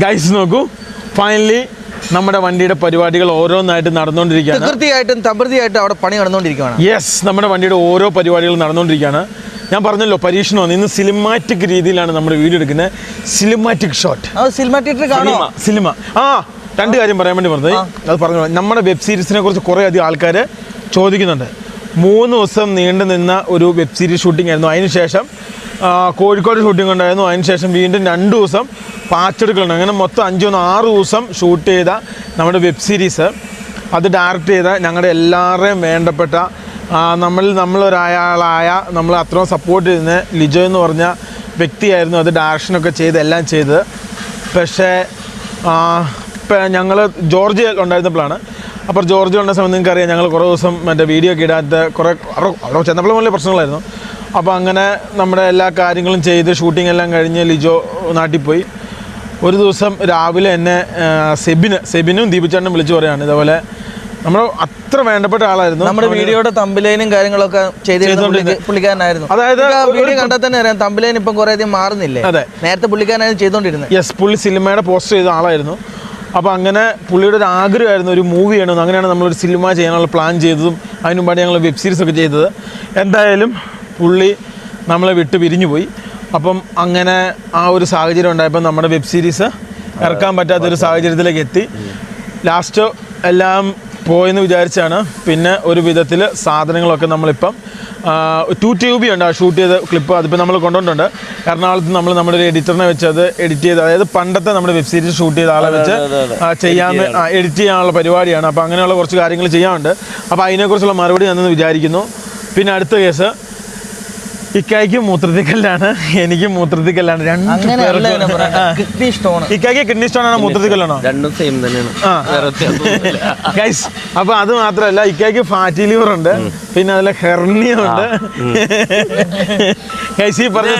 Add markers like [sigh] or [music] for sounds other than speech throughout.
Guys നോക്കൂ. Finally നമ്മുടെ വണ്ടിയുടെ പരിപാടികൾ ഓരോന്നായിട്ട് നടന്നുകൊണ്ടിരിക്കുകയാണ്. തീർച്ചയായിട്ടും തമൃതിയായിട്ടും അവിടെ പണി നടന്നുകൊണ്ടിരിക്കുകയാണ്. യെസ് നമ്മുടെ വണ്ടിയുടെ ഓരോ പരിപാടികളും നടന്നുകൊണ്ടിരിക്കുകയാണ്. ഞാൻ പറഞ്ഞല്ലോ പരീക്ഷണമാണ് ഇന്ന് സിനിമാറ്റിക് രീതിയിലാണ് നമ്മുടെ വീഡിയോ എടുക്കുന്നത്. സിനിമാറ്റിക് ഷോട്ട് അത് സിനിമ കാണോ സിനിമ ആ രണ്ട് കാര്യം പറയാൻ വേണ്ടി പറഞ്ഞത്. അത് പറഞ്ഞു നമ്മുടെ വെബ് സീരീസിനെ കുറിച്ച് കുറേ അധികം ആൾക്കാർ ചോദിക്കുന്നുണ്ട്. മൂന്ന് ദിവസം നീണ്ടു നിന്ന ഒരു വെബ് സീരീസ് ഷൂട്ടിംഗ് ആയിരുന്നു. അതിനുശേഷം ശേഷം കോഴിക്കോട് ഷൂട്ടിംഗ് ഉണ്ടായിരുന്നു. അതിനുശേഷം വീണ്ടും രണ്ട് ദിവസം പാച്ചെടുക്കലുണ്ട്. അങ്ങനെ മൊത്തം അഞ്ചൊന്ന് ആറ് ദിവസം ഷൂട്ട് ചെയ്ത നമ്മുടെ വെബ് സീരീസ് അത് ഡയറക്റ്റ് ചെയ്ത ഞങ്ങളുടെ എല്ലാവരുടെയും വേണ്ടപ്പെട്ട നമ്മൾ നമ്മളൊരാളായ നമ്മൾ അത്രയും സപ്പോർട്ട് ചെയ്യുന്ന ലിജോ എന്ന് പറഞ്ഞ വ്യക്തിയായിരുന്നു അത് ഡയറക്ഷനൊക്കെ ചെയ്ത് എല്ലാം ചെയ്തത്. പക്ഷേ ഞങ്ങൾ ജോർജിയ ഉണ്ടായിരുന്നപ്പോഴാണ് അപ്പോൾ ജോർജ് ഉണ്ട സമയം നിങ്ങൾക്ക് അറിയാം ഞങ്ങൾ കുറേ ദിവസം മറ്റേ വീഡിയോ ഒക്കെ ഇടാത്ത കുറേ അവിടെ അവിടെ ചെന്നപ്പോൾ വലിയ പ്രശ്നങ്ങളായിരുന്നു. അപ്പോൾ അങ്ങനെ നമ്മുടെ എല്ലാ കാര്യങ്ങളും ചെയ്ത് ഷൂട്ടിംഗ് എല്ലാം കഴിഞ്ഞ് ലിജോ നാട്ടിൽ പോയി. ഒരു ദിവസം രാവിലെ എന്നെ സെബിന് സെബിനും ദീപിച്ചേട്ടനും വിളിച്ചു പറയാണ് ഇതേപോലെ നമ്മൾ അത്ര വേണ്ടപ്പെട്ട ആളായിരുന്നു. നമ്മുടെ വീഡിയോയുടെ തമ്പിലൈനും കാര്യങ്ങളൊക്കെ ചെയ്തിരുന്ന പുള്ളിക്കാരനായിരുന്നു. അതായത് വീഡിയോ കണ്ടാൽ തന്നെ അറിയാം തമ്പിലൈൻ ഇപ്പം കുറേ അധികം മാറുന്നില്ലേ? അതെ. നേരത്തെ പുള്ളിക്കാരനായിരുന്നു ചെയ്തുകൊണ്ടിരുന്നത്. യെസ് പുള്ളി സിനിമയുടെ പോസ്റ്റ് ചെയ്ത ആളായിരുന്നു. അപ്പോൾ അങ്ങനെ പുള്ളിയുടെ ഒരു ആഗ്രഹമായിരുന്നു ഒരു മൂവി ചെയ്യണമെന്ന്. അങ്ങനെയാണ് നമ്മളൊരു സിനിമ ചെയ്യാനുള്ള പ്ലാൻ ചെയ്തതും അതിന് മുമ്പാണ് ഞങ്ങൾ വെബ് സീരീസ് ഒക്കെ ചെയ്തത്. എന്തായാലും പുള്ളി നമ്മളെ വിട്ട് പിരിഞ്ഞു പോയി. അപ്പം അങ്ങനെ ആ ഒരു സാഹചര്യം ഉണ്ടായപ്പോൾ നമ്മുടെ വെബ് സീരീസ് ഇറക്കാൻ പറ്റാത്തൊരു സാഹചര്യത്തിലേക്ക് എത്തി. ലാസ്റ്റ് എല്ലാം പോയെന്ന് വിചാരിച്ചാണ്. പിന്നെ ഒരു വിധത്തിൽ സാധനങ്ങളൊക്കെ നമ്മളിപ്പം ടു ട്യൂബി ഉണ്ട്. ആ ഷൂട്ട് ചെയ്ത ക്ലിപ്പ് അതിപ്പോൾ നമ്മൾ കൊണ്ടുവന്നിട്ടുണ്ട്. എറണാകുളത്ത് നമ്മൾ നമ്മുടെ ഒരു എഡിറ്ററിനെ വെച്ച് അത് എഡിറ്റ് ചെയ്ത് അതായത് പണ്ടത്തെ നമ്മുടെ വെബ് സീരീസ് ഷൂട്ട് ചെയ്ത ആളെ വെച്ച് ചെയ്യാൻ എഡിറ്റ് ചെയ്യാനുള്ള പരിപാടിയാണ്. അപ്പോൾ അങ്ങനെയുള്ള കുറച്ച് കാര്യങ്ങൾ ചെയ്യാനുണ്ട്. അപ്പോൾ അതിനെക്കുറിച്ചുള്ള മറുപടി ഞാനെന്ന് വിചാരിക്കുന്നു. പിന്നെ അടുത്ത കേസ്. ഇക്കായ്ക്ക് മൂത്രത്തിക്കല്ലാണ് എനിക്ക് മൂത്രത്തിക്കല്ലാണ്. രണ്ട് സ്റ്റോൺ ഇക്കായ്ക്ക് കിഡ്നി സ്റ്റോൺ. ആണ് മൂത്രത്തിക്കല്ലാണോ? രണ്ടും സെയിം തന്നെയാണ്. ഗൈസ് അപ്പൊ അത് മാത്രല്ല ഇക്കായ്ക്ക് ഫാറ്റി ലിവർ ഉണ്ട് പിന്നെ അതിലെ ഹെർണിയ ഉണ്ട്. ഗൈസ് ഈ പറഞ്ഞ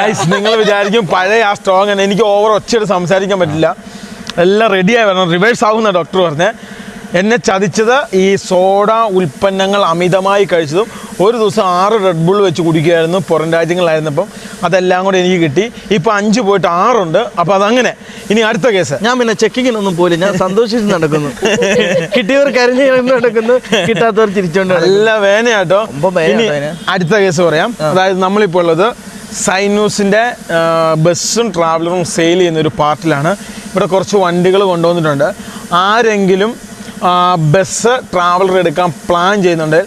ഗൈസ് നിങ്ങൾ വിചാരിക്കും പഴയ ആ സ്ട്രോങ് ആണ്. എനിക്ക് ഓവർ ഒച്ചയിട്ട് സംസാരിക്കാൻ പറ്റില്ല. എല്ലാം റെഡിയായി വരണം. റിവേഴ്സ് ആവുന്ന ഡോക്ടർ പറഞ്ഞേ. എന്നെ ചതിച്ചത് ഈ സോഡ ഉൽപ്പന്നങ്ങൾ അമിതമായി കഴിച്ചതും ഒരു ദിവസം ആറ് റെഡ് ബുൾ വെച്ച് കുടിക്കുകയായിരുന്നു പുറം രാജ്യങ്ങളിലായിരുന്നപ്പം അതെല്ലാം കൂടെ എനിക്ക് കിട്ടി. ഇപ്പം അഞ്ച് പോയിട്ട് ആറുണ്ട്. അപ്പോൾ അതങ്ങനെ. ഇനി അടുത്ത കേസ്. ഞാൻ പിന്നെ ചെക്കിങ്ങിനൊന്നും പോലും ഞാൻ സന്തോഷിച്ച് നടക്കുന്നു. കിട്ടിയവർ കരഞ്ഞു നടക്കുന്നു. കിട്ടാത്തവർ തിരിച്ചുകൊണ്ട് നല്ല വേനയാട്ടോ. ഇനി അടുത്ത കേസ് പറയാം. അതായത് നമ്മളിപ്പോൾ ഉള്ളത് സൈന്യൂസിന്റെ ബസ്സും ട്രാവലറും സെയിൽ ചെയ്യുന്ന ഒരു പാർട്ടിലാണ്. ഇവിടെ കുറച്ച് വണ്ടികൾ കൊണ്ടുവന്നിട്ടുണ്ട്. ആരെങ്കിലും ബസ് ട്രാവലർ എടുക്കാൻ പ്ലാൻ ചെയ്യുന്നുണ്ട്.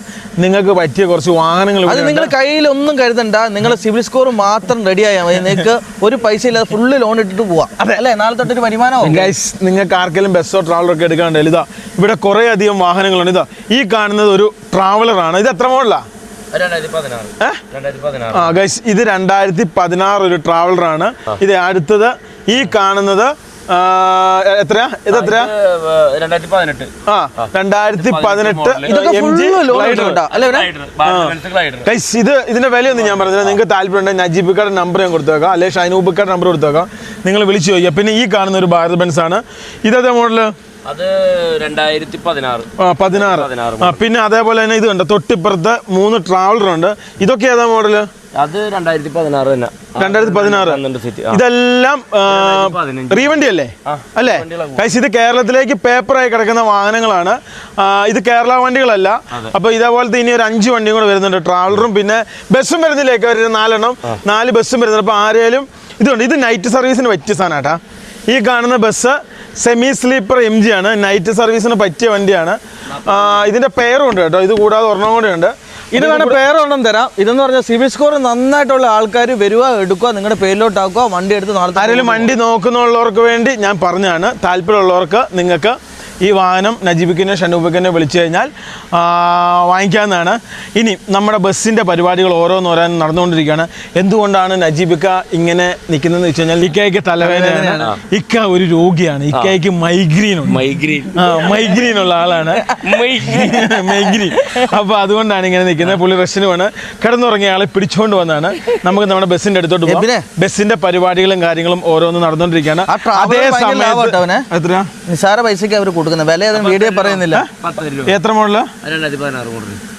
നിങ്ങൾക്ക് പറ്റിയ കുറച്ച് വാഹനങ്ങൾ അത് നിങ്ങൾ കയ്യിൽ ഒന്നും കരുതണ്ട. നിങ്ങൾ സിവിൽ സ്കോർ മാത്രം റെഡി ആയാൽ മതി. നിങ്ങൾക്ക് ഒരു പൈസ ഇല്ലാതെ ഫുള്ള് ലോൺ ഇട്ടിട്ട് പോവാം. അല്ലേ? നാളെ തൊട്ടൊരു വരുമാനമാവും. ഗൈസ് നിങ്ങൾക്ക് ആർക്കെങ്കിലും ബസ്സോ ട്രാവലറോ ഒക്കെ എടുക്കാണ്ട് ഇതാ ഇവിടെ കുറേ അധികം വാഹനങ്ങളുണ്ട്. ഇതാ ഈ കാണുന്നത് ഒരു ട്രാവലറാണ് ഇത് എത്ര മോഡലാണ് ഗൈസ് ഇത് രണ്ടായിരത്തി പതിനാറ് ഒരു ട്രാവലറാണ് ഇത് അടുത്തത് ഈ കാണുന്നത് ആ, എത്രയാ? ഇത് രണ്ടായിരത്തി പതിനെട്ട് ആ രണ്ടായിരത്തി പതിനെട്ട് ഇവനെ? ഇത് ഇതിന്റെ വിലയൊന്നും ഞാൻ പറഞ്ഞില്ല. നിങ്ങൾക്ക് താല്പര്യം നജീബിക്കാരുടെ നമ്പർ ഞാൻ കൊടുത്തേക്കാം. അല്ലെങ്കിൽ ഷൈനൂബിക്കാരുടെ നമ്പർ കൊടുത്തേക്കാം. നിങ്ങൾ വിളിച്ചു ചോദിക്കുക. പിന്നെ ഈ കാണുന്ന ഒരു ഭാരത് ബെൻസ് ആണ്. ഇതേ മോഡൽ അത് രണ്ടായിരത്തി പതിനാറ്. ആ, പതിനാറ് പിന്നെ അതേപോലെ തന്നെ ഇത് ഉണ്ട് തൊട്ടിപ്പുറത്ത് മൂന്ന് ട്രാവലർ ഉണ്ട്. ഇതൊക്കെ ഏതാ മോഡൽ അത് രണ്ടായിരത്തി പതിനാറ് തന്നെ രണ്ടായിരത്തി പതിനാറ് ഇതെല്ലാം. റീവണ്ടി അല്ലേ? അല്ലേ കൈസ് ഇത് കേരളത്തിലേക്ക് പേപ്പറായി കിടക്കുന്ന വാഹനങ്ങളാണ്. ഇത് കേരള വണ്ടികളല്ല. അപ്പൊ ഇതേപോലത്തെ ഇനി ഒരു അഞ്ച് വണ്ടിയും കൂടെ വരുന്നുണ്ട്. ട്രാവലറും പിന്നെ ബസ്സും വരുന്നില്ലേക്ക് ഒരു നാലെണ്ണം. നാല് ബസ്സും വരുന്നുണ്ട്. അപ്പൊ ആരേലും ഇതുണ്ട്. ഇത് നൈറ്റ് സർവീസിന് പറ്റിയ സാധനമാട്ടാ. ഈ കാണുന്ന bus semi sleeper M G ആണ്. നൈറ്റ് സർവീസിന് പറ്റിയ വണ്ടിയാണ്. ഇതിന്റെ പേരും ഉണ്ട് കേട്ടോ. ഇത് കൂടാതെ ഒരെണ്ണം കൂടെ ഉണ്ട്. ഇത് വേണം പേരൊന്നും തരാം. ഇതെന്ന് പറഞ്ഞാൽ സിവിൽ സ്കോർ നന്നായിട്ടുള്ള ആൾക്കാർ വരിക എടുക്കുക നിങ്ങളുടെ പേരിലോട്ടാക്കുക വണ്ടി എടുത്ത് ആരെങ്കിലും വണ്ടി നോക്കുന്നുള്ളവർക്ക് വേണ്ടി ഞാൻ പറഞ്ഞാണ് താല്പര്യമുള്ളവർക്ക് നിങ്ങൾക്ക് ഈ വാഹനം നജീബിക്കിനെ ഷനൂബിക്കിനെ വിളിച്ചു കഴിഞ്ഞാൽ വാങ്ങിക്കാമെന്നാണ് വാങ്ങിക്കാവുന്നതാണ്. ഇനി നമ്മുടെ ബസ്സിന്റെ പരിപാടികൾ ഓരോന്നോരോന്ന് നടന്നുകൊണ്ടിരിക്കുകയാണ്. എന്തുകൊണ്ടാണ് നജീബിക്ക ഇങ്ങനെ നിൽക്കുന്നതെന്ന് വെച്ച് കഴിഞ്ഞാൽ ഇക്കയ്ക്ക് തലവേദനയാണ്. ഇക്ക ഒരു രോഗിയാണ്. ഇക്കയ്ക്ക് മൈഗ്രീൻ ഉണ്ട്. മൈഗ്രീൻ ആ മൈഗ്രീൻ ഉള്ള ആളാണ്. മൈഗ്രീൻ [laughs] അപ്പോൾ അതുകൊണ്ടാണ് ഇങ്ങനെ നിൽക്കുന്നത്. പുള്ളി റെസ്റ്റിനുമാണ് കിടന്നുറങ്ങിയ ആളെ പിടിച്ചുകൊണ്ട് വന്നാണ്. നമുക്ക് നമ്മുടെ ബസ്സിന്റെ അടുത്തോട്ട് പോകാം ബസ്സിന്റെ ബസ്സിന്റെ പരിപാടികളും കാര്യങ്ങളും ഓരോന്ന് നടന്നുകൊണ്ടിരിക്കുകയാണ്. അതേ സമയത്ത്. എത്ര നിസാര പൈസക്ക് അവർ കൊടുക്കുന്നത്? വില ഏതും? വീഡിയോ പറയുന്നില്ല. എത്ര മോഡൽ?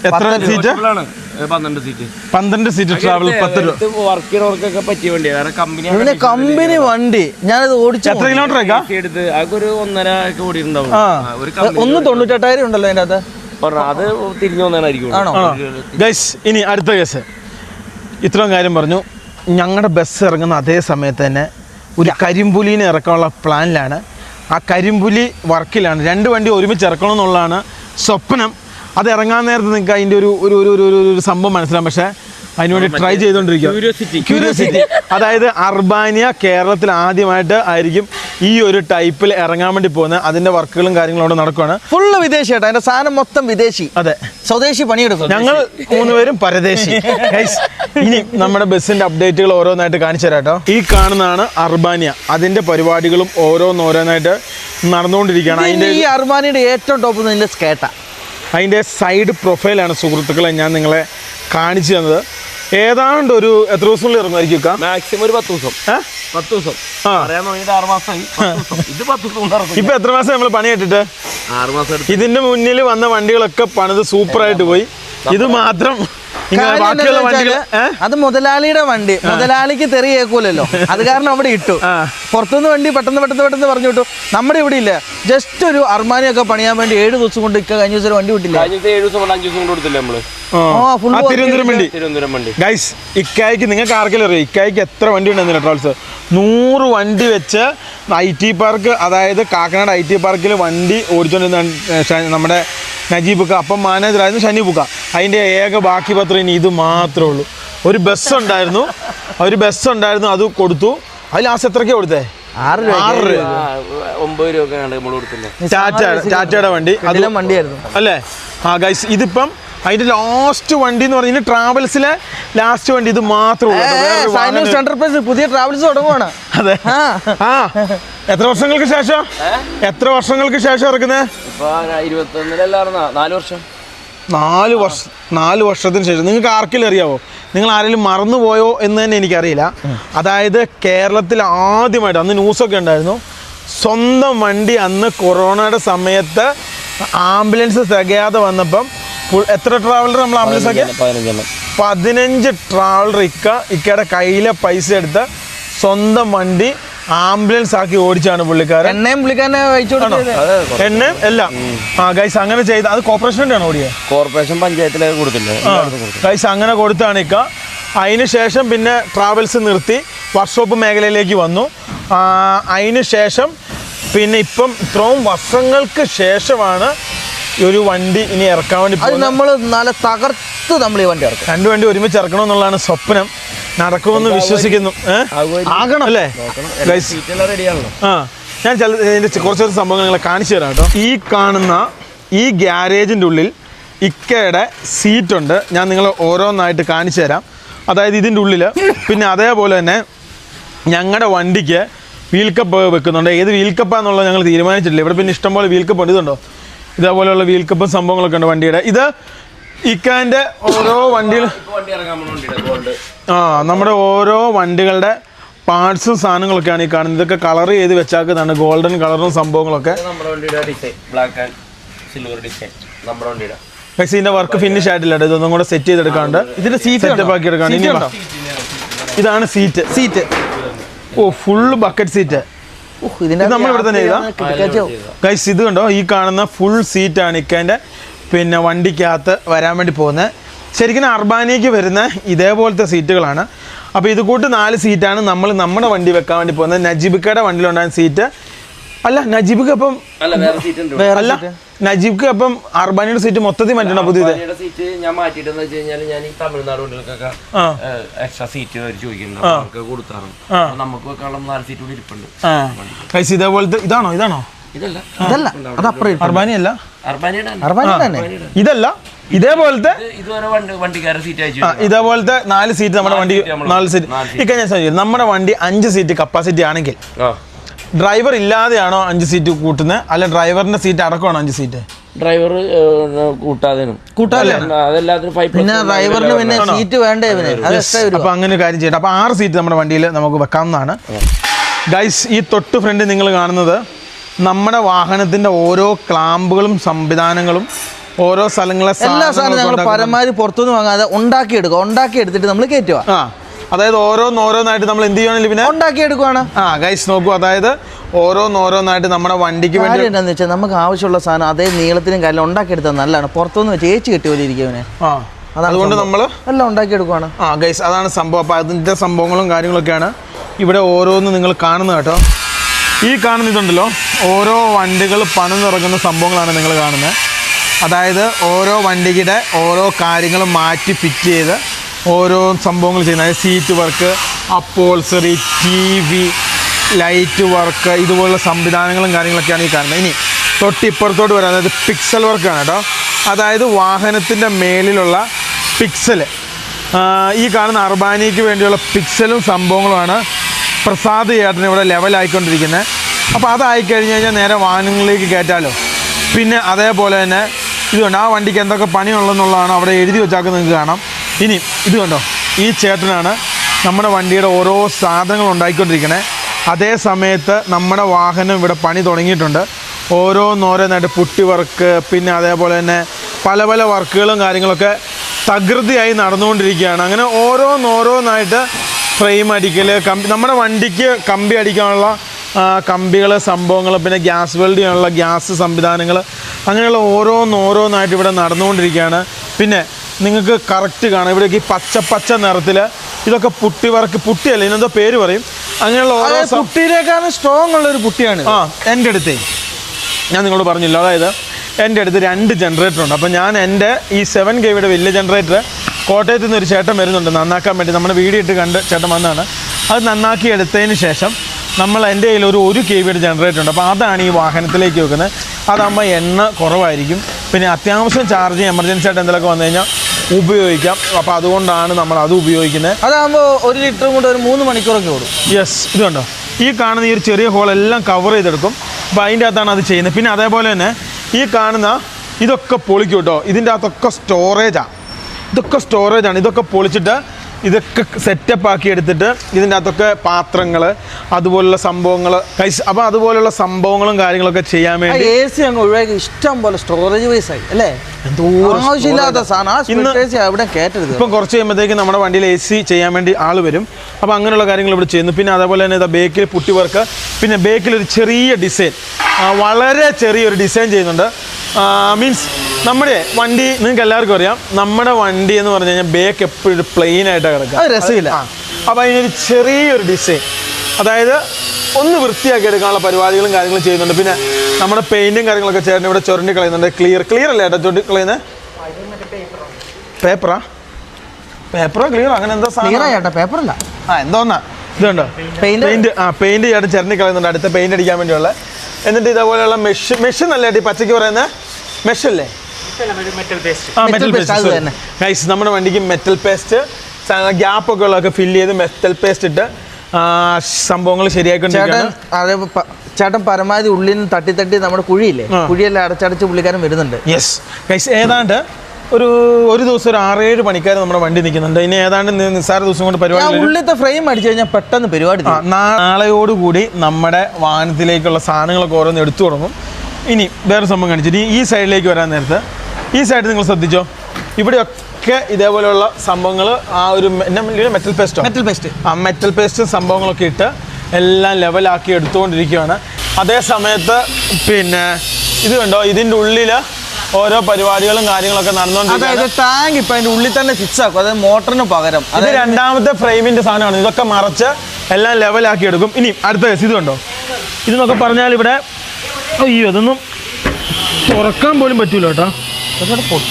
എത്ര സീറ്റ് ആണ്. പന്ത്രണ്ട് സീറ്റ് പന്ത്രണ്ട് സീറ്റ് ട്രാവൽ പത്ത് രൂപ. പറ്റിയ വണ്ടി കമ്പനി കമ്പനി വണ്ടി. ഞാനത് ഓടിച്ചു എത്ര കിലോമീറ്റർ എടുത്ത് അതൊക്കെ ഒരു ഒന്നര ഓടിയിട്ടുണ്ടാവും. ഒന്ന് തൊണ്ണൂറ്റെട്ടായിരം ഉണ്ടല്ലോ അതിന്റെ അത് അത് തിരിഞ്ഞു വന്നായിരിക്കും ആണോ? ഗൈസ് ഇനി അടുത്ത കേസ്. ഇത്രയും കാര്യം പറഞ്ഞു. ഞങ്ങളുടെ ബസ് ഇറങ്ങുന്ന അതേ സമയത്ത് തന്നെ ഒരു കരിമ്പുലിനെ ഇറക്കാനുള്ള പ്ലാനിലാണ് ആ കരിമ്പുലി വർക്കിലാണ്. രണ്ട് വണ്ടി ഒരുമിച്ച് ഇറക്കണം എന്നുള്ളതാണ് സ്വപ്നം. അത് ഇറങ്ങാൻ നേരത്ത് നിങ്ങൾക്ക് അതിന്റെ ഒരു ഒരു ഒരു ഒരു ഒരു- സംഭവം മനസ്സിലാവും. പക്ഷേ അതിനുവേണ്ടി ട്രൈ ചെയ്തുകൊണ്ടിരിക്കുക. ക്യൂരിയോസിറ്റി [laughs] അതായത് അർബാനിയ കേരളത്തിൽ ആദ്യമായിട്ട് ആയിരിക്കും ഈ ഒരു ടൈപ്പിൽ ഇറങ്ങാൻ വേണ്ടി പോകുന്നത് അതിന്റെ വർക്കുകളും കാര്യങ്ങളും അവിടെ നടക്കുകയാണ് ഫുള്ള് വിദേശി കേട്ടോ അതിന്റെ സാധനം മൊത്തം വിദേശി. അതെ. സ്വദേശി പണിയെടുക്കും. ഞങ്ങൾ മൂന്നുപേരും പരദേശി. ഇനി നമ്മുടെ ബസ്സിന്റെ അപ്ഡേറ്റുകൾ ഓരോന്നായിട്ട് കാണിച്ചു തരാം കേട്ടോ. ഈ കാണുന്നതാണ് അർബാനിയ. അതിന്റെ പരിപാടികളും ഓരോന്നോരോന്നായിട്ട് നടന്നുകൊണ്ടിരിക്കുകയാണ്. അതിന്റെ ഈ അർബാനിയുടെ ഏറ്റവും ടോപ്പ് നിന്റെ സ്കേട്ട. അതിന്റെ സൈഡ് പ്രൊഫൈലാണ് സുഹൃത്തുക്കളെ ഞാൻ നിങ്ങളെ കാണിച്ചു തന്നത്. ഏതാണ്ട് ഒരു എത്ര ദിവസങ്ങളിൽ ഇറങ്ങുമായിരിക്കും മാക്സിമം ഒരു പത്ത് ദിവസം? പത്ത് ദിവസം പറയാൻ തുടങ്ങിയിട്ട് ആറ് മാസമായി. ഇത് പത്ത് ദിവസം ഇപ്പൊ എത്ര മാസം നമ്മൾ പണി ഇട്ടിട്ട് ആറ് മാസം ഇതിന്റെ മുന്നിൽ വന്ന വണ്ടികളൊക്കെ പണിത് സൂപ്പറായിട്ട് പോയി. ഇത് മാത്രം അത് മുതലാളിയുടെ വണ്ടി. മുതലാളിക്ക് തെറി കേൾക്കൂലല്ലോ. അത് കാരണം അവിടെ ഇട്ടു. പുറത്തുനിന്ന് വണ്ടി പെട്ടെന്ന് പെട്ടെന്ന് പെട്ടെന്ന് പറഞ്ഞു വിട്ടു. നമ്മുടെ ഇവിടെ ഇല്ല. ജസ്റ്റ് ഒരു അർമാനിയൊക്കെ പണിയാൻ വേണ്ടി ഏഴ് ദിവസം കൊണ്ട് ഇക്ക കഴിഞ്ഞ ദിവസം വണ്ടി വിട്ടില്ല. കഴിഞ്ഞ ഏഴ് ദിവസം അഞ്ച് ദിവസം കൊണ്ട് കൊടുത്തില്ല നമ്മൾ? ആ, full ആ തിരുവനന്തപുരം വണ്ടി. തിരുവനന്തപുരം വണ്ടി. ഗൈസ് ഇക്കായ്ക്ക് നിങ്ങൾക്ക് ആർക്കെങ്കിലും അറിയാം? ഇക്കായ്ക്ക് എത്ര വണ്ടി ഉണ്ടെന്നില്ല ട്രാവൽസ് നൂറ് വണ്ടി വെച്ച് ഐ ടി പാർക്ക് അതായത് കാക്കനാട് ഐ ടി പാർക്കിൽ വണ്ടി ഓടിച്ചുകൊണ്ടിരുന്ന നമ്മുടെ നജീബുക്ക അപ്പം മാനേജറായിരുന്നു ഷനീബുക്ക അതിന്റെ ഏക ബാക്കി പത്രം ഇനി ഇത് മാത്രമേ ഉള്ളൂ. ഒരു ബസ് ഉണ്ടായിരുന്നു. ഒരു ബസ് ഉണ്ടായിരുന്നു അത് കൊടുത്തു. അത് ലാസ്റ്റ് എത്രയ്ക്കാണ് കൊടുത്തേ? ആറ് രൂപ. ഒമ്പത് ടാറ്റ ടാറ്റയുടെ വണ്ടി. അതിലും വണ്ടിയായിരുന്നു. അല്ലേ? ആ ഗൈസ് ഇതിപ്പം അതിന്റെ ലാസ്റ്റ് വണ്ടി എന്ന് പറഞ്ഞാൽ ട്രാവൽസിലെ ലാസ്റ്റ് വണ്ടി ഇത് മാത്രമേ ഉള്ളൂ. പുതിയ ട്രാവൽസ് തുടങ്ങുവാണ്. അതെ. ആ. ആ. എത്ര വർഷങ്ങൾക്ക് ശേഷം? എത്ര വർഷങ്ങൾക്ക് ശേഷം ഇറക്കുന്നത് ഇപ്പൊ ഇരുപത്തൊന്നിലല്ലായിരുന്ന? നാല് വർഷം. നാല് വർഷം നാല് വർഷത്തിന് ശേഷം. നിങ്ങൾക്ക് ആർക്കെങ്കിലും അറിയാവോ? നിങ്ങൾ ആരെങ്കിലും മറന്നുപോയോ എന്ന് തന്നെ എനിക്കറിയില്ല. അതായത് കേരളത്തിൽ ആദ്യമായിട്ട് അന്ന് ന്യൂസൊക്കെ ഉണ്ടായിരുന്നു. സ്വന്തം വണ്ടി അന്ന് കൊറോണയുടെ സമയത്ത് ആംബുലൻസ് തികയാതെ വന്നപ്പം എത്ര ട്രാവലർ നമ്മൾ ആംബുലൻസ് ഒക്കെ? പതിനഞ്ച് ട്രാവലർ ഇക്ക ഇക്കയുടെ കയ്യിലെ പൈസ എടുത്ത് സ്വന്തം വണ്ടി ആംബുലൻസ് ആക്കി ഓടിച്ചാണ് പുള്ളിക്കാരൻ. എണ്ണയും പുള്ളിക്കാരനെ അയച്ചു എണ്ണയും എല്ലാം. ആ ഗൈസ് അങ്ങനെ ചെയ്ത് അത് കോർപ്പറേഷന്റെ ആണ് ഓടിയത് കോർപ്പറേഷൻ പഞ്ചായത്തിലൊക്കെ കൊടുത്തില്ല. ഗൈസ് അങ്ങനെ കൊടുത്താണ് ഇക്ക. അതിന് ശേഷം പിന്നെ ട്രാവൽസ് നിർത്തി വർക്ക്ഷോപ്പ് മേഖലയിലേക്ക് വന്നു. ആ, അതിന് ശേഷം പിന്നെ ഇപ്പം ഇത്രയും വർഷങ്ങൾക്ക് ശേഷമാണ് ഈ ഒരു വണ്ടി ഇനി ഇറക്കാൻ വേണ്ടി നമ്മൾ നല്ല തകർത്ത് നമ്മൾ ഈ വണ്ടി ഇറക്കും. രണ്ട് വണ്ടി ഒരുമിച്ച് ഇറക്കണം എന്നുള്ളതാണ് സ്വപ്നം. നടക്കുമെന്ന് വിശ്വസിക്കുന്നു. ആകണം. അല്ലേ ആ. ഞാൻ ചില ഇതിന്റെ കുറച്ച് സംഭവങ്ങൾ നിങ്ങളെ കാണിച്ചു തരാം കേട്ടോ. ഈ കാണുന്ന ഈ ഗ്യാരേജിന്റെ ഉള്ളിൽ ഇക്കയുടെ സീറ്റുണ്ട്. ഞാൻ നിങ്ങളെ ഓരോന്നായിട്ട് കാണിച്ചു തരാം. അതായത് ഇതിന്റെ ഉള്ളിൽ പിന്നെ അതേപോലെ തന്നെ ഞങ്ങളുടെ വണ്ടിക്ക് വീൽ കപ്പ് വെക്കുന്നുണ്ട്. ഏത് വീൽ കപ്പാന്നുള്ളത് ഞങ്ങൾ തീരുമാനിച്ചിട്ടില്ല. ഇവിടെ പിന്നെ ഇഷ്ടംപോലെ വീൽ കപ്പ് ഉണ്ട്. ഇതുണ്ടോ? ഇതേപോലെയുള്ള വീൽ കപ്പും സംഭവങ്ങളൊക്കെ ഉണ്ട് വണ്ടിയുടെ. ഇത് ഇക്കാന്റെ ഓരോ വണ്ടികൾ ആ നമ്മുടെ ഓരോ വണ്ടികളുടെ പാർട്സും സാധനങ്ങളൊക്കെയാണ് ഈ കാണുന്നത്. ഇതൊക്കെ കളർ ചെയ്ത് വെച്ചാക്കുന്നതാണ്. ഗോൾഡൻ കളറും സംഭവങ്ങളൊക്കെ. നമ്മുടെ വണ്ടിയുടെ design. Black and silver design. നമ്മുടെ വണ്ടിയുടെ. പക്ഷേ ഇതിന്റെ വർക്ക് ഫിനിഷ് ആയിട്ടില്ല. ഇതൊന്നും കൂടെ സെറ്റ് ചെയ്തെടുക്കാണ്ട്. ഇതിന്റെ സീറ്റ് സെറ്റപ്പ്? ആക്കി എടുക്കാണ്ട്. ഇനി ഇതാണ് സീറ്റ് സീറ്റ് ഓ ഫുള്ള് ബക്കറ്റ് സീറ്റ് നമ്മളിവിടെ ഇത് നമ്മൾ ഇവിടെ തന്നെ? കിടക്കാച്ചോ ഗൈസ് ഇത് കണ്ടോ? ഈ കാണുന്ന ഫുൾ സീറ്റാണ് ഇക്കേന്റെ പിന്നെ വണ്ടിക്കകത്ത് വരാൻ വേണ്ടി പോകുന്നത്. ശരിക്കും അർബാനിയക്ക് വരുന്ന ഇതേപോലത്തെ സീറ്റുകളാണ്. അപ്പോൾ ഇത് കൂട്ട് നാല് സീറ്റാണ് നമ്മൾ നമ്മുടെ വണ്ടി വെക്കാൻ വേണ്ടി പോകുന്നത്. നജീബിക്കയുടെ വണ്ടിയിലുണ്ടായ സീറ്റ്. അല്ല നജീബിക്ക് അപ്പം അല്ല വേറെ സീറ്റ് അല്ല നജീബ്ക്ക് അപ്പം അർബാനിയുടെ സീറ്റ് മൊത്തത്തിൽ മാറ്റണം പുതിയത്? സീറ്റ് ഞാൻ മാറ്റിയിട്ടെന്ന് വെച്ച് കഴിഞ്ഞാൽ ഞാൻ ഈ തമിഴ്നാട് വണ്ടികൾക്കൊക്കെ എക്സ്ട്രാ സീറ്റ് അവർ ചോദിക്കുന്നുണ്ട്. അവർക്ക് കൊടുത്താറുണ്ട്. അപ്പൊ നമുക്ക് വെക്കാനുള്ള നാല് സീറ്റ് കൂടി ഇരിപ്പുണ്ട്. ആ. ഇതേപോലത്തെ ഇതാണോ ഇതാണോ? ഇതല്ല. അതപ്പുറം അർബാനി അല്ല അർബാനിയുടെ അർബാനി തന്നെ. ഇതല്ല. ഇതേപോലത്തെ ഇതേപോലത്തെ നാല് സീറ്റ് നമ്മുടെ വണ്ടി നാല് സീറ്റ് നാല് seat. ഇക്ക നമ്മുടെ വണ്ടി അഞ്ച് സീറ്റ് കപ്പാസിറ്റി ആണെങ്കിൽ ആ. ഡ്രൈവർ ഇല്ലാതെയാണോ അഞ്ച് സീറ്റ് കൂട്ടുന്നത്? അല്ല ഡ്രൈവറിന്റെ സീറ്റ് അടക്കമാണോ അഞ്ച് സീറ്റ് ഡ്രൈവർ കൂട്ടാതെനും പിന്നെ ഡ്രൈവറിന് പിന്നെ സീറ്റ് വേണ്ടേ അപ്പൊ അങ്ങനെ ഒരു കാര്യം ചെയ്യട്ടെ. അപ്പൊ ആറ് സീറ്റ് നമ്മുടെ വണ്ടിയിൽ നമുക്ക് വെക്കാവുന്നതാണ്. ഗൈസ് ഈ തൊട്ട് ഫ്രണ്ട് നിങ്ങൾ കാണുന്നത് നമ്മുടെ വാഹനത്തിന്റെ ഓരോ ക്ലാമ്പുകളും സംവിധാനങ്ങളും ഓരോ സ്ഥലങ്ങളെ എല്ലാ സാധനവും ഞങ്ങൾ പരമാവധി പുറത്തുനിന്ന് വാങ്ങാതെ ഉണ്ടാക്കിയെടുക്കുക ഉണ്ടാക്കി എടുത്തിട്ട് നമ്മൾ കയറ്റുക ആ അതായത് ഓരോന്നോരോന്നായിട്ട് നമ്മൾ എന്ത് ചെയ്യണം പിന്നെ ഉണ്ടാക്കിയെടുക്കുവാണ്. ആ ഗൈസ് നോക്കൂ അതായത് ഓരോന്നോരോന്നായിട്ട് നമ്മുടെ വണ്ടിക്ക് വേണ്ടി എന്താണെന്ന് വെച്ചാൽ നമുക്ക് ആവശ്യമുള്ള സാധനം അതേ നീളത്തിനും കാര്യം ഉണ്ടാക്കിയെടുത്താൽ നല്ലതാണ്. പുറത്തുനിന്ന് വെച്ച് ഏച്ചു കിട്ടിയ പോലെ ഇരിക്കുവനെ ആ അതുകൊണ്ട് നമ്മൾ എല്ലാം ഉണ്ടാക്കിയെടുക്കുവാണ്. ആ ഗൈസ് അതാണ് സംഭവം. അപ്പോൾ അതിന്റെ സംഭവങ്ങളും കാര്യങ്ങളൊക്കെയാണ് ഇവിടെ ഓരോന്ന് നിങ്ങൾ കാണുന്നത് കേട്ടോ. ഈ കാണുന്ന ഇതുണ്ടല്ലോ ഓരോ വണ്ടികൾ പണിതിറങ്ങുന്ന സംഭവങ്ങളാണ് നിങ്ങൾ കാണുന്നത്. അതായത് ഓരോ വണ്ടിയുടെ ഓരോ കാര്യങ്ങൾ മാറ്റി ഫിറ്റ് ചെയ്ത് ഓരോ സംഭവങ്ങൾ ചെയ്യുന്നത്. അതായത് seat work upholstery T V light work ഇതുപോലുള്ള സംവിധാനങ്ങളും കാര്യങ്ങളൊക്കെയാണ് ഈ കാണുന്നത്. ഇനി തൊട്ടിപ്പുറത്തോട്ട് വരാം. അതായത് പിക്സൽ വർക്കാണ് കേട്ടോ. അതായത് വാഹനത്തിന്റെ മേലിലുള്ള പിക്സൽ ഈ കാണുന്ന അർബാനിക്ക് വേണ്ടിയുള്ള പിക്സലും സംഭവങ്ങളുമാണ് പ്രസാദ് ചേട്ടൻ ഇവിടെ ലെവലായിക്കൊണ്ടിരിക്കുന്നത് അപ്പോൾ അതായി കഴിഞ്ഞ് കഴിഞ്ഞാൽ നേരെ വാഹനങ്ങളിലേക്ക് കയറ്റാലോ. പിന്നെ അതേപോലെ തന്നെ ഇതുകൊണ്ട് ആ വണ്ടിക്ക് എന്തൊക്കെ പണിയുള്ളതെന്നുള്ളതാണ് അവിടെ എഴുതി വെച്ചാൽ നിങ്ങൾക്ക് കാണാം. ഇനി ഇത് കണ്ടോ ഈ ചേട്ടനാണ് നമ്മുടെ വണ്ടിയുടെ ഓരോ സാധനങ്ങൾ ഉണ്ടാക്കിക്കൊണ്ടിരിക്കണേ അതേ സമയത്ത് നമ്മുടെ വാഹനം ഇവിടെ പണി തുടങ്ങിയിട്ടുണ്ട്. ഓരോന്നോരോന്നായിട്ട് പുട്ടി വർക്ക് പിന്നെ അതേപോലെ തന്നെ പല പല വർക്കുകളും കാര്യങ്ങളൊക്കെ തകൃതിയായി നടന്നുകൊണ്ടിരിക്കുകയാണ്. അങ്ങനെ ഓരോന്നോരോന്നായിട്ട് ഫ്രെയിം അടിക്കൽ കമ്പി നമ്മുടെ വണ്ടിക്ക് കമ്പി അടിക്കാനുള്ള കമ്പികൾ സംഭവങ്ങൾ പിന്നെ ഗ്യാസ് വെൽഡ് ചെയ്യാനുള്ള ഗ്യാസ് സംവിധാനങ്ങൾ അങ്ങനെയുള്ള ഓരോന്നോരോന്നായിട്ട് ഇവിടെ നടന്നുകൊണ്ടിരിക്കുകയാണ്. പിന്നെ നിങ്ങൾക്ക് കറക്റ്റ് കാണാം. ഇവിടേക്ക് ഈ പച്ച പച്ച നിറത്തിൽ ഇതൊക്കെ പുട്ടി വർക്ക് പുട്ടിയല്ല? ഇതിനെന്തോ പേര് പറയും. അങ്ങനെയുള്ള ഓരോ പുട്ടിയിലേക്കാണ് സ്ട്രോങ് ഉള്ള ഒരു പുട്ടിയാണ് ആ എന്റെ അടുത്തേ. ഞാൻ നിങ്ങളോട് പറഞ്ഞില്ല. അതായത് എന്റെ അടുത്ത് രണ്ട് ജനറേറ്റർ ഉണ്ട്. അപ്പോൾ ഞാൻ എന്റെ ഈ സെവൻ കെ വലിയ ജനറേറ്റർ കോട്ടയത്ത് നിന്ന് ഒരു ചേട്ടൻ വരുന്നുണ്ട് നന്നാക്കാൻ വേണ്ടി. നമ്മുടെ വീഡിയോ ഇട്ട് കണ്ട് ചേട്ടൻ വന്നതാണ്. അത് നന്നാക്കി എടുത്തതിന് ശേഷം നമ്മൾ എന്റെ കയ്യിൽ ഒരു ഒരു കെ വിയുടെ ജനറേറ്റർ ഉണ്ട്. അപ്പോൾ അതാണ് ഈ വാഹനത്തിലേക്ക് വെക്കുന്നത്. അതാകുമ്പോൾ എണ്ണ കുറവായിരിക്കും. പിന്നെ അത്യാവശ്യം ചാർജ് എമർജൻസി ആയിട്ട് എന്തെങ്കിലുമൊക്കെ വന്നു കഴിഞ്ഞാൽ ഉപയോഗിക്കാം. അപ്പോൾ അതുകൊണ്ടാണ് നമ്മൾ അത് ഉപയോഗിക്കുന്നത്. അതാകുമ്പോൾ ഒരു ലിറ്ററും കൊണ്ട് ഒരു മൂന്ന് മണിക്കൂറൊക്കെ ഓടും. യെസ് ഇതുണ്ടോ കണ്ടോ? ഈ കാണുന്ന ഈ ഒരു ചെറിയ ഹോളെല്ലാം കവർ ചെയ്തെടുക്കും. അപ്പോൾ അതിന്റെ അകത്താണ് അത് ചെയ്യുന്നത്. പിന്നെ അതേപോലെ തന്നെ ഈ കാണുന്ന ഇതൊക്കെ പൊളിക്കും കേട്ടോ. ഇതിന്റെ അകത്തൊക്കെ സ്റ്റോറേജാണ് ഇതൊക്കെ സ്റ്റോറേജ് ആണ്. ഇതൊക്കെ പൊളിച്ചിട്ട് ഇതൊക്കെ സെറ്റപ്പ് ആക്കി എടുത്തിട്ട് ഇതിന്റെ അകത്തൊക്കെ പാത്രങ്ങൾ അതുപോലുള്ള സംഭവങ്ങൾ അപ്പൊ അപ്പോൾ അതുപോലുള്ള സംഭവങ്ങളും കാര്യങ്ങളൊക്കെ ചെയ്യാൻ വേണ്ടി എ സി അങ്ങ് ഒഴിവാക്കി. ഇഷ്ടം പോലെ സ്റ്റോറേജ് വൈസ് ആയി അല്ലേ? ആവശ്യമില്ലാത്ത സാധനം. കയറ്റരുത് ഇപ്പം കുറച്ച് കഴിയുമ്പോഴത്തേക്ക് നമ്മുടെ വണ്ടിയിൽ എ സി ചെയ്യാൻ വേണ്ടി ആൾ വരും. അപ്പോൾ അങ്ങനെയുള്ള കാര്യങ്ങൾ ഇവിടെ ചെയ്യുന്നു. പിന്നെ അതേപോലെ തന്നെ ഇതാ ബേക്കിൽ പുട്ടി വർക്ക് പിന്നെ ബേക്കിൽ ഒരു ചെറിയ ഡിസൈൻ വളരെ ചെറിയൊരു ഡിസൈൻ ചെയ്യുന്നുണ്ട്. മീൻസ് നമ്മുടെ വണ്ടി നിങ്ങൾക്ക് എല്ലാവർക്കും അറിയാം. നമ്മുടെ വണ്ടി എന്ന് പറഞ്ഞു കഴിഞ്ഞാൽ ബേക്ക് എപ്പോഴും പ്ലെയിൻ ആയിട്ടാണ് കിടക്കുക. രസമില്ല. അപ്പം അപ്പോൾ അതിനൊരു ചെറിയൊരു ഡിസൈൻ അതായത് ഒന്ന് വൃത്തിയാക്കി എടുക്കാനുള്ള പരിപാടികളും കാര്യങ്ങളും ചെയ്യുന്നുണ്ട്. പിന്നെ നമ്മുടെ പെയിന്റും കാര്യങ്ങളൊക്കെ ചേട്ടൻ ഇവിടെ ചുരണ്ടി കളയുന്നുണ്ട്. ക്ലിയർ ക്ലിയർ അല്ലേ ഏട്ടാ ചുരണ്ടി കളയുന്നത് പേപ്പറാ പേപ്പറോ ക്ലിയർ അങ്ങനെ എന്താ സാധനം? പേപ്പറല്ല ആ എന്തോന്നാ? ഇതുണ്ടോ? പെയിന്റ് ആ പെയിന്റ് ചേട്ടൻ ചിരണ്ടി കളയുന്നുണ്ട്. അടുത്ത പെയിന്റ് അടിക്കാൻ വേണ്ടിയുള്ള. എന്നിട്ട് ഇതേപോലെയുള്ള മെഷ് മെഷ് നല്ല ഈ പച്ചയ്ക്ക് പറയുന്നത് മെഷ് അല്ലേ ആ Metal മെറ്റൽ paste, അത് തന്നെ. പേസ്റ്റ് ഗൈസ് നമ്മുടെ വണ്ടിക്ക് മെറ്റൽ പേസ്റ്റ് ഗ്യാപ്പ് ഒക്കെ ഉള്ളതൊക്കെ ഫില്ല് ചെയ്ത് മെറ്റൽ പേസ്റ്റ് ഇട്ട് സംഭവങ്ങൾ ശരിയാക്കി ചേട്ടൻ പരമാവധി ഉള്ളിൽ നിന്ന് തട്ടി തട്ടി നമ്മുടെ കുഴിയില്ലേ? കുഴിയല്ല അടച്ചടച്ച് പുള്ളിക്കാരൻ വരുന്നുണ്ട്. യെസ് ഗൈസ് ഏതാണ്ട് ഒരു ഒരു ദിവസം ഒരു ആറേഴ് പണിക്കാർ നമ്മുടെ വണ്ടി നിൽക്കുന്നുണ്ട് ഇനി ഏതാണ്ട് നിസ്സാര ദിവസം കൊണ്ട് പരിപാടി ഉള്ളിലത്തെ ഫ്രെയിം അടിച്ചു കഴിഞ്ഞാൽ പെട്ടെന്ന് പരിപാടി. നാളെയോടുകൂടി നമ്മുടെ വാഹനത്തിലേക്കുള്ള സാധനങ്ങളൊക്കെ ഓരോന്ന് എടുത്തു തുടങ്ങും. ഇനി വേറെ സംഭവം കാണിച്ചിട്ട് ഈ- സൈഡിലേക്ക് വരാൻ നേരത്ത് ഈ സൈഡ് നിങ്ങൾ ശ്രദ്ധിച്ചോ? ഇവിടെയൊക്കെ ഇതേപോലെയുള്ള സംഭവങ്ങൾ ആ ഒരു മെറ്റൽ പേസ്റ്റോ മെറ്റൽ പേസ്റ്റ് ആ മെറ്റൽ പേസ്റ്റും സംഭവങ്ങളൊക്കെ ഇട്ട് എല്ലാം ലെവലാക്കി എടുത്തുകൊണ്ടിരിക്കുകയാണ്. അതേ സമയത്ത് പിന്നെ ഇത് കണ്ടോ? ഇതിന്റെ ഉള്ളിൽ ഓരോ പരിപാടികളും കാര്യങ്ങളൊക്കെ നടന്നുകൊണ്ടിരിക്കുന്നത് ടാങ്ക് ഇപ്പൊ അതിന്റെ ഉള്ളിൽ തന്നെ ഫിക്സ് ആക്കും. അതായത് മോട്ടറിന് പകരം. അത് രണ്ടാമത്തെ ഫ്രെയിമിന്റെ സാധനമാണ്. ഇതൊക്കെ മറച്ച് എല്ലാം ലെവലാക്കി എടുക്കും. ഇനി അടുത്ത കേസ് ഇത് കണ്ടോ? ഇതെന്നൊക്കെ പറഞ്ഞാൽ ഇവിടെ അയ്യോ അതൊന്നും തുറക്കാൻ പോലും പറ്റൂല കേട്ടോ.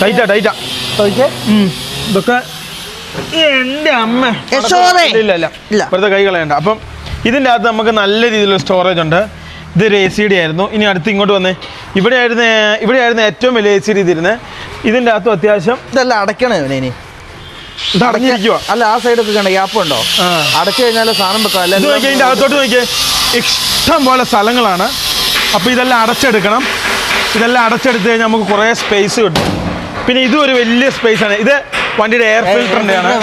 ടൈറ്റാ ടൈറ്റാ. ചോദിച്ചേ. ഉം. ഇതൊക്കെ എന്റെ അമ്മ. ഇല്ല ഇല്ല. കൈ കളയണ്ട അപ്പം ഇതിന്റെ അകത്ത് നമുക്ക് നല്ല രീതിയിലുള്ള സ്റ്റോറേജ് ഉണ്ട്. ഇതൊരു എ സി ഡി ആയിരുന്നു. ഇനി അടുത്ത് ഇങ്ങോട്ട് വന്നേ. ഇവിടെ ആയിരുന്നു ഇവിടെ ആയിരുന്നു ഏറ്റവും വലിയ എ സി ഡി ഇതിരുന്ന്. ഇതിന്റെ അകത്തും അത്യാവശ്യം ഇതെല്ലാം അടയ്ക്കണേ ഇനി. അല്ല ആ സൈഡൊക്കെ കണ്ട? ഗ്യാപ്പ് ഉണ്ടോ? ആ. അടച്ചു കഴിഞ്ഞാൽ സാധനം വെക്കാം. അകത്തോട്ട് നോക്കിയേ. ഇഷ്ടം പോലെ സ്ഥലങ്ങളാണ്. അപ്പോൾ ഇതെല്ലാം അടച്ചെടുക്കണം. ഇതെല്ലാം അടച്ചെടുത്ത് കഴിഞ്ഞാൽ നമുക്ക് കുറേ സ്പേസ് കിട്ടും. പിന്നെ ഇതും ഒരു വലിയ സ്പേസാണ് ആണ്. ഇത് വണ്ടിയുടെ എയർ ഫിൽറ്ററിന്റെ ആണ്.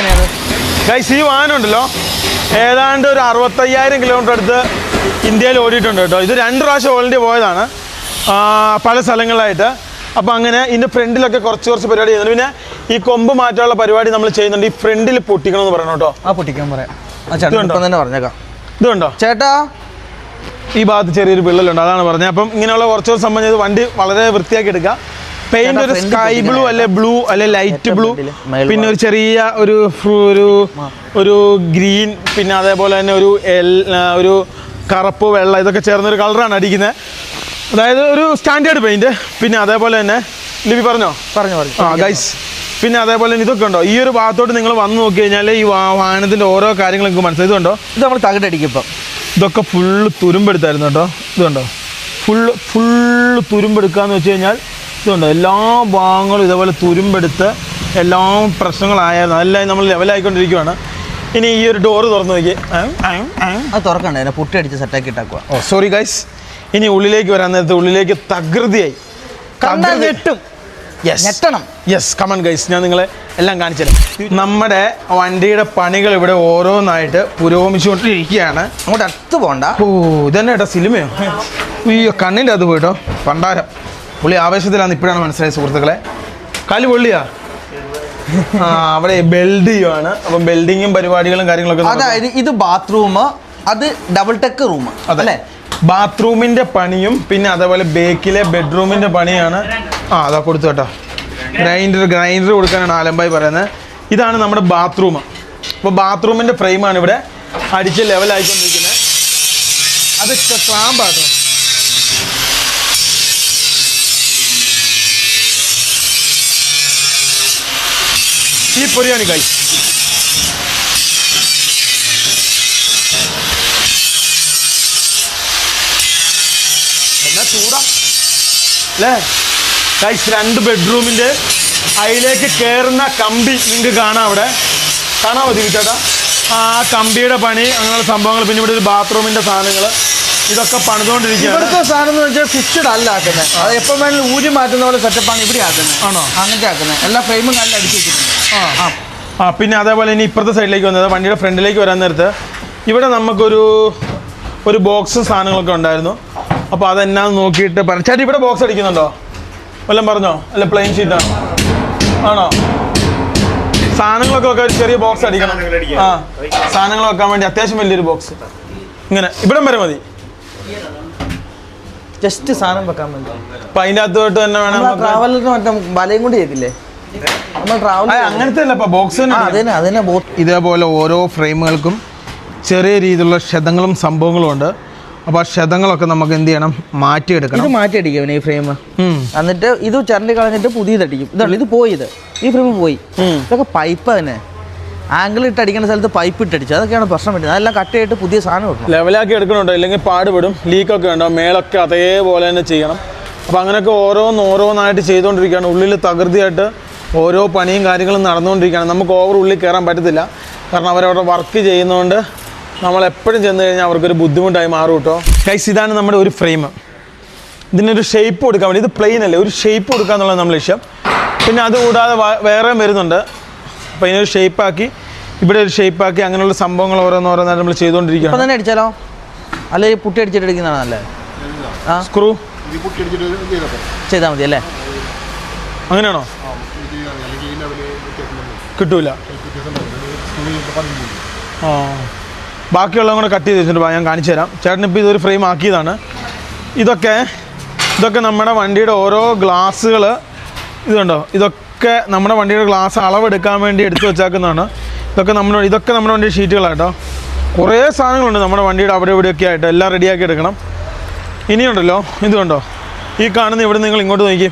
ഗൈസ് ഈ വാഹനം ഉണ്ടല്ലോ. ഏതാണ്ട് ഒരു അറുപത്തയ്യായിരം കിലോമീറ്റർ അടുത്ത് ഇന്ത്യയിൽ ഓടിയിട്ടുണ്ട് കേട്ടോ. ഇത് രണ്ട് പ്രാവശ്യം ഓൾറെഡി പോയതാണ്. പല സ്ഥലങ്ങളിലായിട്ട്. അപ്പോൾ അങ്ങനെ ഇതിന്റെ ഫ്രണ്ടിലൊക്കെ കുറച്ച് കുറച്ച് പരിപാടി ചെയ്യുന്നുണ്ട്. പിന്നെ ഈ കൊമ്പ് മാറ്റാനുള്ള പരിപാടി നമ്മൾ ചെയ്യുന്നുണ്ട്. ഈ ഫ്രണ്ടിൽ പൊട്ടിക്കണം എന്ന് പറയണം കേട്ടോ. ആ പൊട്ടിക്കാൻ പറയാം. ഇതുണ്ടോ? ചേട്ടാ ഈ ഭാഗത്ത് ചെറിയൊരു വിള്ളലുണ്ട്. അതാണ് പറഞ്ഞത്. അപ്പം ഇങ്ങനെയുള്ള കുറച്ച് ദിവസം സംബന്ധിച്ച് വണ്ടി വളരെ വൃത്തിയാക്കി എടുക്കുക. പെയിന്റ് ഒരു സ്കൈ ബ്ലൂ. അല്ലെ ബ്ലൂ അല്ലെ ലൈറ്റ് ബ്ലൂ. പിന്നെ ഒരു ചെറിയ ഒരു ഒരു ഒരു ഗ്രീൻ പിന്നെ അതേപോലെ തന്നെ ഒരു ഒരു കറുപ്പ് വെള്ള ഇതൊക്കെ ചേർന്നൊരു കളറാണ് അടിക്കുന്നത്. അതായത് ഒരു സ്റ്റാൻഡേർഡ് പെയിന്റ് പിന്നെ അതേപോലെ തന്നെ ലിപി പറഞ്ഞോ? പറഞ്ഞു പറഞ്ഞു. ആ ഗൈസ് പിന്നെ അതേപോലെ തന്നെ ഇതൊക്കെ ഉണ്ടോ? ഈ ഒരു ഭാഗത്തോട്ട് നിങ്ങൾ വന്ന് നോക്കി കഴിഞ്ഞാൽ ഈ വാഹനത്തിന്റെ ഓരോ കാര്യങ്ങളും നിങ്ങൾക്ക് മനസ്സിലായി. ഇതുണ്ടോ? ഇത് നമ്മൾ തകിടടിക്കും ഇപ്പം. ഇതൊക്കെ ഫുള്ള് തുരുമ്പെടുത്തായിരുന്നു കേട്ടോ. ഇതുണ്ടോ ഫുള്ള് ഫുള്ള് തുരുമ്പെടുക്കാന്ന് വെച്ച് കഴിഞ്ഞാൽ ഇതുണ്ടോ എല്ലാ ഭാഗങ്ങളും ഇതേപോലെ തുരുമ്പെടുത്ത് എല്ലാ പ്രശ്നങ്ങളായിരുന്നു അതെല്ലാം നമ്മൾ ലെവലായിക്കൊണ്ടിരിക്കുവാണ് ഇനി ഈ ഒരു ഡോറ് തുറന്നു നോക്കി അത് തുറക്കണ്ടേ അതിനെ പുട്ടി അടിച്ച് സെറ്റാക്കി ഇട്ടാക്കുക ഓ സോറി ഗൈസ് ഇനി ഉള്ളിലേക്ക് വരാൻ നേരത്തെ ഉള്ളിലേക്ക് തകൃതിയായി. കണ്ടാൽ ഞെട്ടും. ഞെട്ടണം. യെസ് കമൺ ഗൈസ് ഞാൻ നിങ്ങളെ എല്ലാം കാണിച്ചു തരാം നമ്മുടെ വണ്ടിയുടെ പണികൾ ഇവിടെ ഓരോന്നായിട്ട് പുരോഗമിച്ചുകൊണ്ടിരിക്കുകയാണ്. അങ്ങോട്ട് അടുത്ത് പോണ്ട. ഓ ഇതന്നെ കേട്ടോ സിനിമയോ? അയ്യോ കണ്ണിന്റെ അത് പോയിട്ടോ? പണ്ടാരം. പുള്ളി ആവേശത്തിലാണ് ഇപ്പോഴാണ് മനസ്സിലായത് സുഹൃത്തുക്കളെ. കാൽ പൊള്ളിയാ? ആ അവിടെ ബെൽഡ് ചെയ്യുവാണ്. അപ്പം ബെൽഡിങ്ങും പരിപാടികളും കാര്യങ്ങളൊക്കെ. അതായത് ഇത് ബാത്റൂം അത് ഡബിൾ ടെക്ക് റൂം അതല്ലേ ബാത്റൂമിന്റെ പണിയും പിന്നെ അതേപോലെ ബേക്കിലെ ബെഡ്റൂമിന്റെ പണിയാണ്. ആ അതാ കൊടുത്തു കേട്ടോ. ഗ്രൈൻഡർ ഗ്രൈൻഡർ കൊടുക്കാനാണ് ആലമ്പായി പറയുന്നത്. ഇതാണ് നമ്മുടെ ബാത്റൂം അപ്പോൾ ബാത്റൂമിന്റെ ഫ്രെയിമാണ് ഇവിടെ അടിച്ച് ലെവലായിക്കൊണ്ടിരിക്കുന്നത് അത് ക്ലാമ്പാട്ടോ ഈ പൊരിയാണ് കൈ എന്നാ ചൂടാ. അല്ലേ? ഗൈസ് രണ്ട് ബെഡ്റൂമിന്റെ അതിലേക്ക് കയറുന്ന കമ്പി നിങ്ങൾക്ക് കാണാം അവിടെ. കാണാൻ മതി ചേട്ടാ ആ കമ്പിയുടെ പണി അങ്ങനെയുള്ള സംഭവങ്ങൾ. പിന്നെ ഇവിടെ ഒരു ബാത്റൂമിന്റെ സാധനങ്ങൾ ഇതൊക്കെ പണിതുകൊണ്ടിരിക്കുകയാണ്. ഇവിടുത്തെ സാധനം എന്ന് വെച്ചാൽ ഫിക്സ്ഡ് അല്ല ആക്കുന്നത് അത് എപ്പോൾ വേണമെങ്കിലും ഊരി മാറ്റുന്ന പോലെ സെറ്റപ്പാണ് ഇവിടെ ആക്കുന്നത് ആണോ? അങ്ങനത്തെ ആക്കുന്നത് എല്ലാ ഫ്രെയിമും നല്ല അടിച്ച് വെച്ചിട്ടുണ്ട്. ആ. ആ പിന്നെ അതേപോലെ ഇനി ഇപ്പുറത്തെ സൈഡിലേക്ക് വന്നത് വണ്ടിയുടെ ഫ്രണ്ടിലേക്ക് വരാൻ നേരത്ത് ഇവിടെ നമുക്കൊരു ഒരു ബോക്സ് സാധനങ്ങളൊക്കെ ഉണ്ടായിരുന്നു. അപ്പോൾ അതെന്നാന്ന് നോക്കിയിട്ട് പറഞ്ഞു ചേട്ടാ ഇവിടെ ബോക്സ് അടിക്കുന്നുണ്ടോ? വല്ലതും പറഞ്ഞോ? അല്ല പ്ലെയിൻ ഷീറ്റാണ് ആണോ? സാധനങ്ങളൊക്കെ വെക്കാൻ ഒരു ചെറിയ ബോക്സ് അടിക്കണം. ആ സാധനങ്ങൾ വെക്കാൻ വേണ്ടി അത്യാവശ്യം വലിയൊരു ബോക്സ് ഇങ്ങനെ ഇവിടം വരെ മതി. ജസ്റ്റ് സാധനം വെക്കാൻ വേണ്ടി. അപ്പൊ അതിന്റെ അകത്തോട്ട് തന്നെ വേണം ട്രാവലറിന് മറ്റേ വലയും കൊണ്ട് ചെയ്തില്ലേ അങ്ങനത്തെ അല്ല ബോക്സ് ഇതേപോലെ ഓരോ ഫ്രെയിമുകൾക്കും ചെറിയ രീതിയിലുള്ള ക്ഷതങ്ങളും സംഭവങ്ങളും ഉണ്ട്. അപ്പോൾ ആ ക്ഷതങ്ങളൊക്കെ നമുക്ക് എന്ത് ചെയ്യണം? മാറ്റിയെടുക്കണം. ഇത് മാറ്റിയടിക്കും ഈ ഫ്രെയിം. എന്നിട്ട് ഇത് ചരണ്ടി കളഞ്ഞിട്ട് പുതിയത് അടിക്കും ഇതാണ് ഇത് പോയി ഇത് ഈ ഫ്രെയിം പോയി. ഇതൊക്കെ പൈപ്പ് തന്നെ. ആംഗിൾ ഇട്ട് അടിക്കുന്ന സ്ഥലത്ത് പൈപ്പ് ഇട്ട് അടിച്ചു. അതൊക്കെയാണ് പ്രശ്നം പറ്റുന്നത് അതെല്ലാം കട്ട് ചെയ്തിട്ട് പുതിയ സാധനം ഇടണം. ലെവലാക്കി എടുക്കണുണ്ടോ ഇല്ലെങ്കിൽ പാടുപെടും. ലീക്കൊക്കെ ഉണ്ടാവും മേളൊക്കെ അതേപോലെ തന്നെ ചെയ്യണം. അപ്പോൾ അങ്ങനെയൊക്കെ ഓരോന്ന് ഓരോന്നായിട്ട് ചെയ്തുകൊണ്ടിരിക്കുകയാണ്. ഉള്ളിൽ തകൃതിയായിട്ട് ഓരോ പണിയും കാര്യങ്ങളും നടന്നുകൊണ്ടിരിക്കുകയാണ്. നമുക്ക് ഓവർ ഉള്ളിൽ കയറാൻ പറ്റത്തില്ല. കാരണം അവരവിടെ വർക്ക് ചെയ്യുന്നതുകൊണ്ട് നമ്മൾ എപ്പോഴും ചെന്ന് കഴിഞ്ഞാൽ അവർക്കൊരു ബുദ്ധിമുട്ടായി മാറും കേട്ടോ. കൈസ് ഇതാണ് നമ്മുടെ ഒരു ഫ്രെയിം ഇതിനൊരു ഷേപ്പ് കൊടുക്കാൻ വേണ്ടി ഇത് പ്ലെയിൻ അല്ലേ? ഒരു ഷേപ്പ് കൊടുക്കുക എന്നുള്ളത് നമ്മൾ ലക്ഷ്യം. പിന്നെ അതുകൂടാതെ വേറെയും വരുന്നുണ്ട്. അപ്പോൾ ഇതിനൊരു ഷേപ്പാക്കി ഇവിടെ ഒരു ഷേപ്പാക്കി അങ്ങനെയുള്ള സംഭവങ്ങൾ ഓരോന്നോരോന്നായിട്ട് നമ്മൾ ചെയ്തുകൊണ്ടിരിക്കുകയാണ്. തന്നെ അടിച്ചാലോ? അല്ലെ ഈ പുട്ടി അടിച്ചിട്ട് നല്ലത്. ആ? സ്ക്രൂ ചെയ്താൽ മതി അല്ലേ? അങ്ങനെയാണോ? കിട്ടൂല. ആ. ബാക്കിയുള്ളതും കൂടെ കട്ട് ചെയ്ത് വെച്ചിട്ടുണ്ട്. ഞാൻ കാണിച്ചു തരാം. ചേട്ടൻ ഇപ്പോൾ ഇതൊരു ഫ്രെയിം ആക്കിയതാണ്. ഇതൊക്കെ ഇതൊക്കെ നമ്മുടെ വണ്ടിയുടെ ഓരോ ഗ്ലാസ്സുകൾ ഇതുണ്ടോ ഇതൊക്കെ നമ്മുടെ വണ്ടിയുടെ ഗ്ലാസ് അളവെടുക്കാൻ വേണ്ടി എടുത്തു വെച്ചേക്കുന്നതാണ്. ഇതൊക്കെ നമ്മുടെ ഇതൊക്കെ നമ്മുടെ വണ്ടിയുടെ ഷീറ്റുകളാട്ടോ കുറേ സാധനങ്ങളുണ്ട് നമ്മുടെ വണ്ടിയുടെ അവിടെ ഇവിടെയൊക്കെ ആയിട്ട്. എല്ലാം റെഡിയാക്കി എടുക്കണം. ഇനിയുണ്ടല്ലോ ഇതുണ്ടോ ഈ കാണുന്ന ഇവിടെ നിങ്ങൾ ഇങ്ങോട്ട് നോക്കി.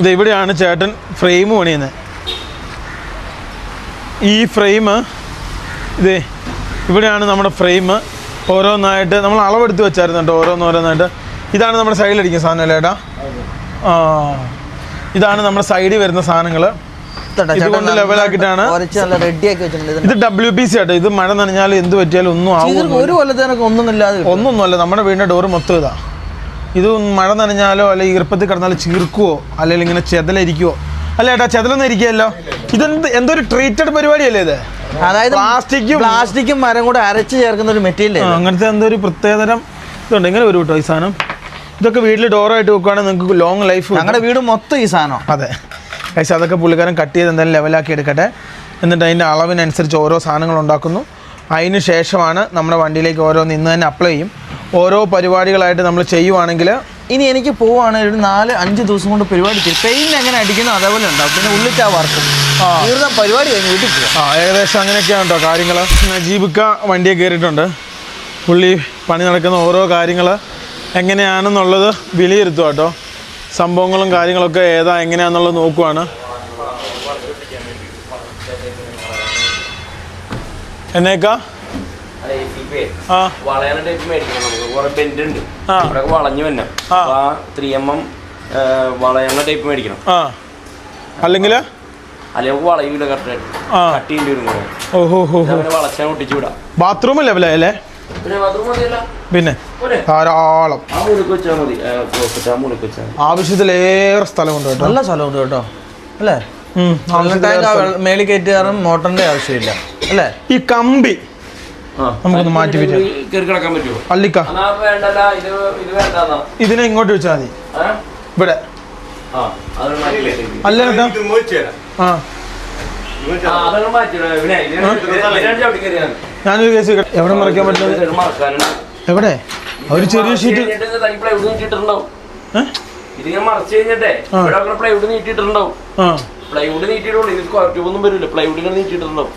ഇത് ഇവിടെയാണ് ചേട്ടൻ ഫ്രെയിം പണിയുന്നത്. ഈ ഫ്രെയിം ഇതേ ഇവിടെയാണ് നമ്മുടെ ഫ്രെയിം. ഓരോന്നായിട്ട് നമ്മൾ അളവെടുത്ത് വെച്ചായിരുന്നു കേട്ടോ ഓരോന്നോരോന്നായിട്ട് ഇതാണ് നമ്മുടെ സൈഡിലടിക്കുന്ന സാധനം അല്ലേ ഏട്ടാ? ആ. ഇതാണ് നമ്മുടെ സൈഡിൽ വരുന്ന സാധനങ്ങൾ ഇതുകൊണ്ട് വെച്ചിട്ടുണ്ട് ഇത് ഡബ്ല്യു പി സി ആട്ടോ. ഇത് മഴ നനഞ്ഞാൽ എന്ത് പറ്റിയാലും ഒന്നും ആവും ഒരു കൊല്ലത്തേനൊക്കെ ഒന്നും ഇല്ലാതെ ഒന്നൊന്നുമല്ല നമ്മുടെ വീടിന്റെ ഡോറ് മൊത്തം ഇതാ. ഇത് മഴ നനഞ്ഞാലോ അല്ലെ ഈർപ്പത്തിൽ കിടന്നാലോ ചീർക്കുവോ? അല്ലെങ്കിൽ ഇങ്ങനെ ചെതലിരിക്കുവോ? അല്ല ഏട്ടാ ചെതലൊന്നും ഇരിക്കുകയല്ലോ? ഇതെന്ത് എന്തൊരു ട്രീറ്റഡ് പരിപാടിയല്ലേ ഇത്? അതായത് പ്ലാസ്റ്റിക്കും. പ്ലാസ്റ്റിക്കും മരം കൂടെ അരച്ച് ചേർക്കുന്ന ഒരു മെറ്റീരിയൽ അങ്ങനത്തെ എന്തോ ഒരു പ്രത്യേകതരം ഇതുണ്ട്. ഇങ്ങനെ ഒരു കേട്ടോ ഈ സാധനം. ഇതൊക്കെ വീട്ടിൽ ഡോറായിട്ട് വെക്കുകയാണെങ്കിൽ നിങ്ങൾക്ക് ലോങ് ലൈഫ് ഞങ്ങളുടെ വീട് മൊത്തം ഈ സാധനം അതെ. കഴിച്ച് അതൊക്കെ പുള്ളിക്കാരൻ കട്ട് ചെയ്ത് എന്തായാലും ലെവലാക്കി എടുക്കട്ടെ. എന്നിട്ട് അതിന്റെ അളവിനനുസരിച്ച് ഓരോ സാധനങ്ങൾ ഉണ്ടാക്കുന്നു. അതിന് ശേഷമാണ് നമ്മുടെ വണ്ടിയിലേക്ക് ഓരോന്ന് ഇന്ന് തന്നെ അപ്ലൈ ചെയ്യും. ഓരോ പരിപാടികളായിട്ട് നമ്മൾ ചെയ്യുവാണെങ്കിൽ ഇനി എനിക്ക് പോവുകയാണെങ്കിൽ ഒരു നാല് അഞ്ച് ദിവസം കൊണ്ട് പരിപാടി പെയിന്റ് എങ്ങനെ അടിക്കുന്നു അതേപോലെ ഉണ്ടാവും. പിന്നെ ഉള്ളിച്ചാ വർക്ക്. തീർന്ന പരിപാടി കഴിഞ്ഞ് വീട്ടിൽ പോവാം. ആ ഏകദേശം അങ്ങനെയൊക്കെയാണ് കേട്ടോ കാര്യങ്ങൾ ജീബിക്ക വണ്ടിയെ കയറിയിട്ടുണ്ട്. പുള്ളി പണി നടക്കുന്ന ഓരോ കാര്യങ്ങൾ എങ്ങനെയാണെന്നുള്ളത് വിലയിരുത്തുക കേട്ടോ. സംഭവങ്ങളും കാര്യങ്ങളൊക്കെ ഏതാ എങ്ങനെയാണെന്നുള്ളത് നോക്കുവാണ്. എന്നേക്കാ? വളയണ ടൈപ്പ് മേടിക്കണം നമുക്ക് കുറെ ബെൻഡ് ഉണ്ട്. ഇവിടെ വളഞ്ഞു വന്നെ ആ. അപ്പൊ ആ ത്രീ എം എം വളയണ ടൈപ്പ് മേടിക്കണം. ആ. അല്ലെങ്കിൽ അല്ലെങ്കിൽ നമുക്ക് വളയൂല കറക്റ്റായിട്ട് കട്ടി വരും ഓഹോ ഒട്ടിച്ചു വിടാം. ബാത്റൂം ലെവലല്ലേ പിന്നെ? ധാരാളം. ആവശ്യത്തിലേറെ സ്ഥലമുണ്ട് കേട്ടോ. നല്ല സ്ഥലമുണ്ട് കേട്ടോ. അല്ലേ. മേളിൽ കയറ്റുകാരും മോട്ടറിന്റെ ആവശ്യമില്ല. അല്ലേ? ഈ കമ്പി. നമുക്കൊന്ന് മാറ്റി പറ്റുമോ ഇതിനെ ഇങ്ങോട്ട് വെച്ചാൽ മതി. ഇവിടെ. അല്ല ആ. ഞാനൊരു കേസ്. എവിടെ മറക്കാൻ പറ്റുന്നത്. എവിടെ? ഒരു ചെറിയ ഷീറ്റ് ഇത്? ഇതിങ്ങനെ മറച്ച് കഴിഞ്ഞിട്ടേ. ഇവിടെ പ്ലൈവുഡ് നീട്ടിയിട്ടുണ്ടാവും. ആ. പ്ലൈവുഡ് നീട്ടിയിട്ടുള്ളൂ. ഇത് സ്ക്വയർ ട്യൂബ് ഒന്നും വരില്ല. പ്ലൈവുഡ് ഇങ്ങനെ നീട്ടിയിട്ടുണ്ടാവും.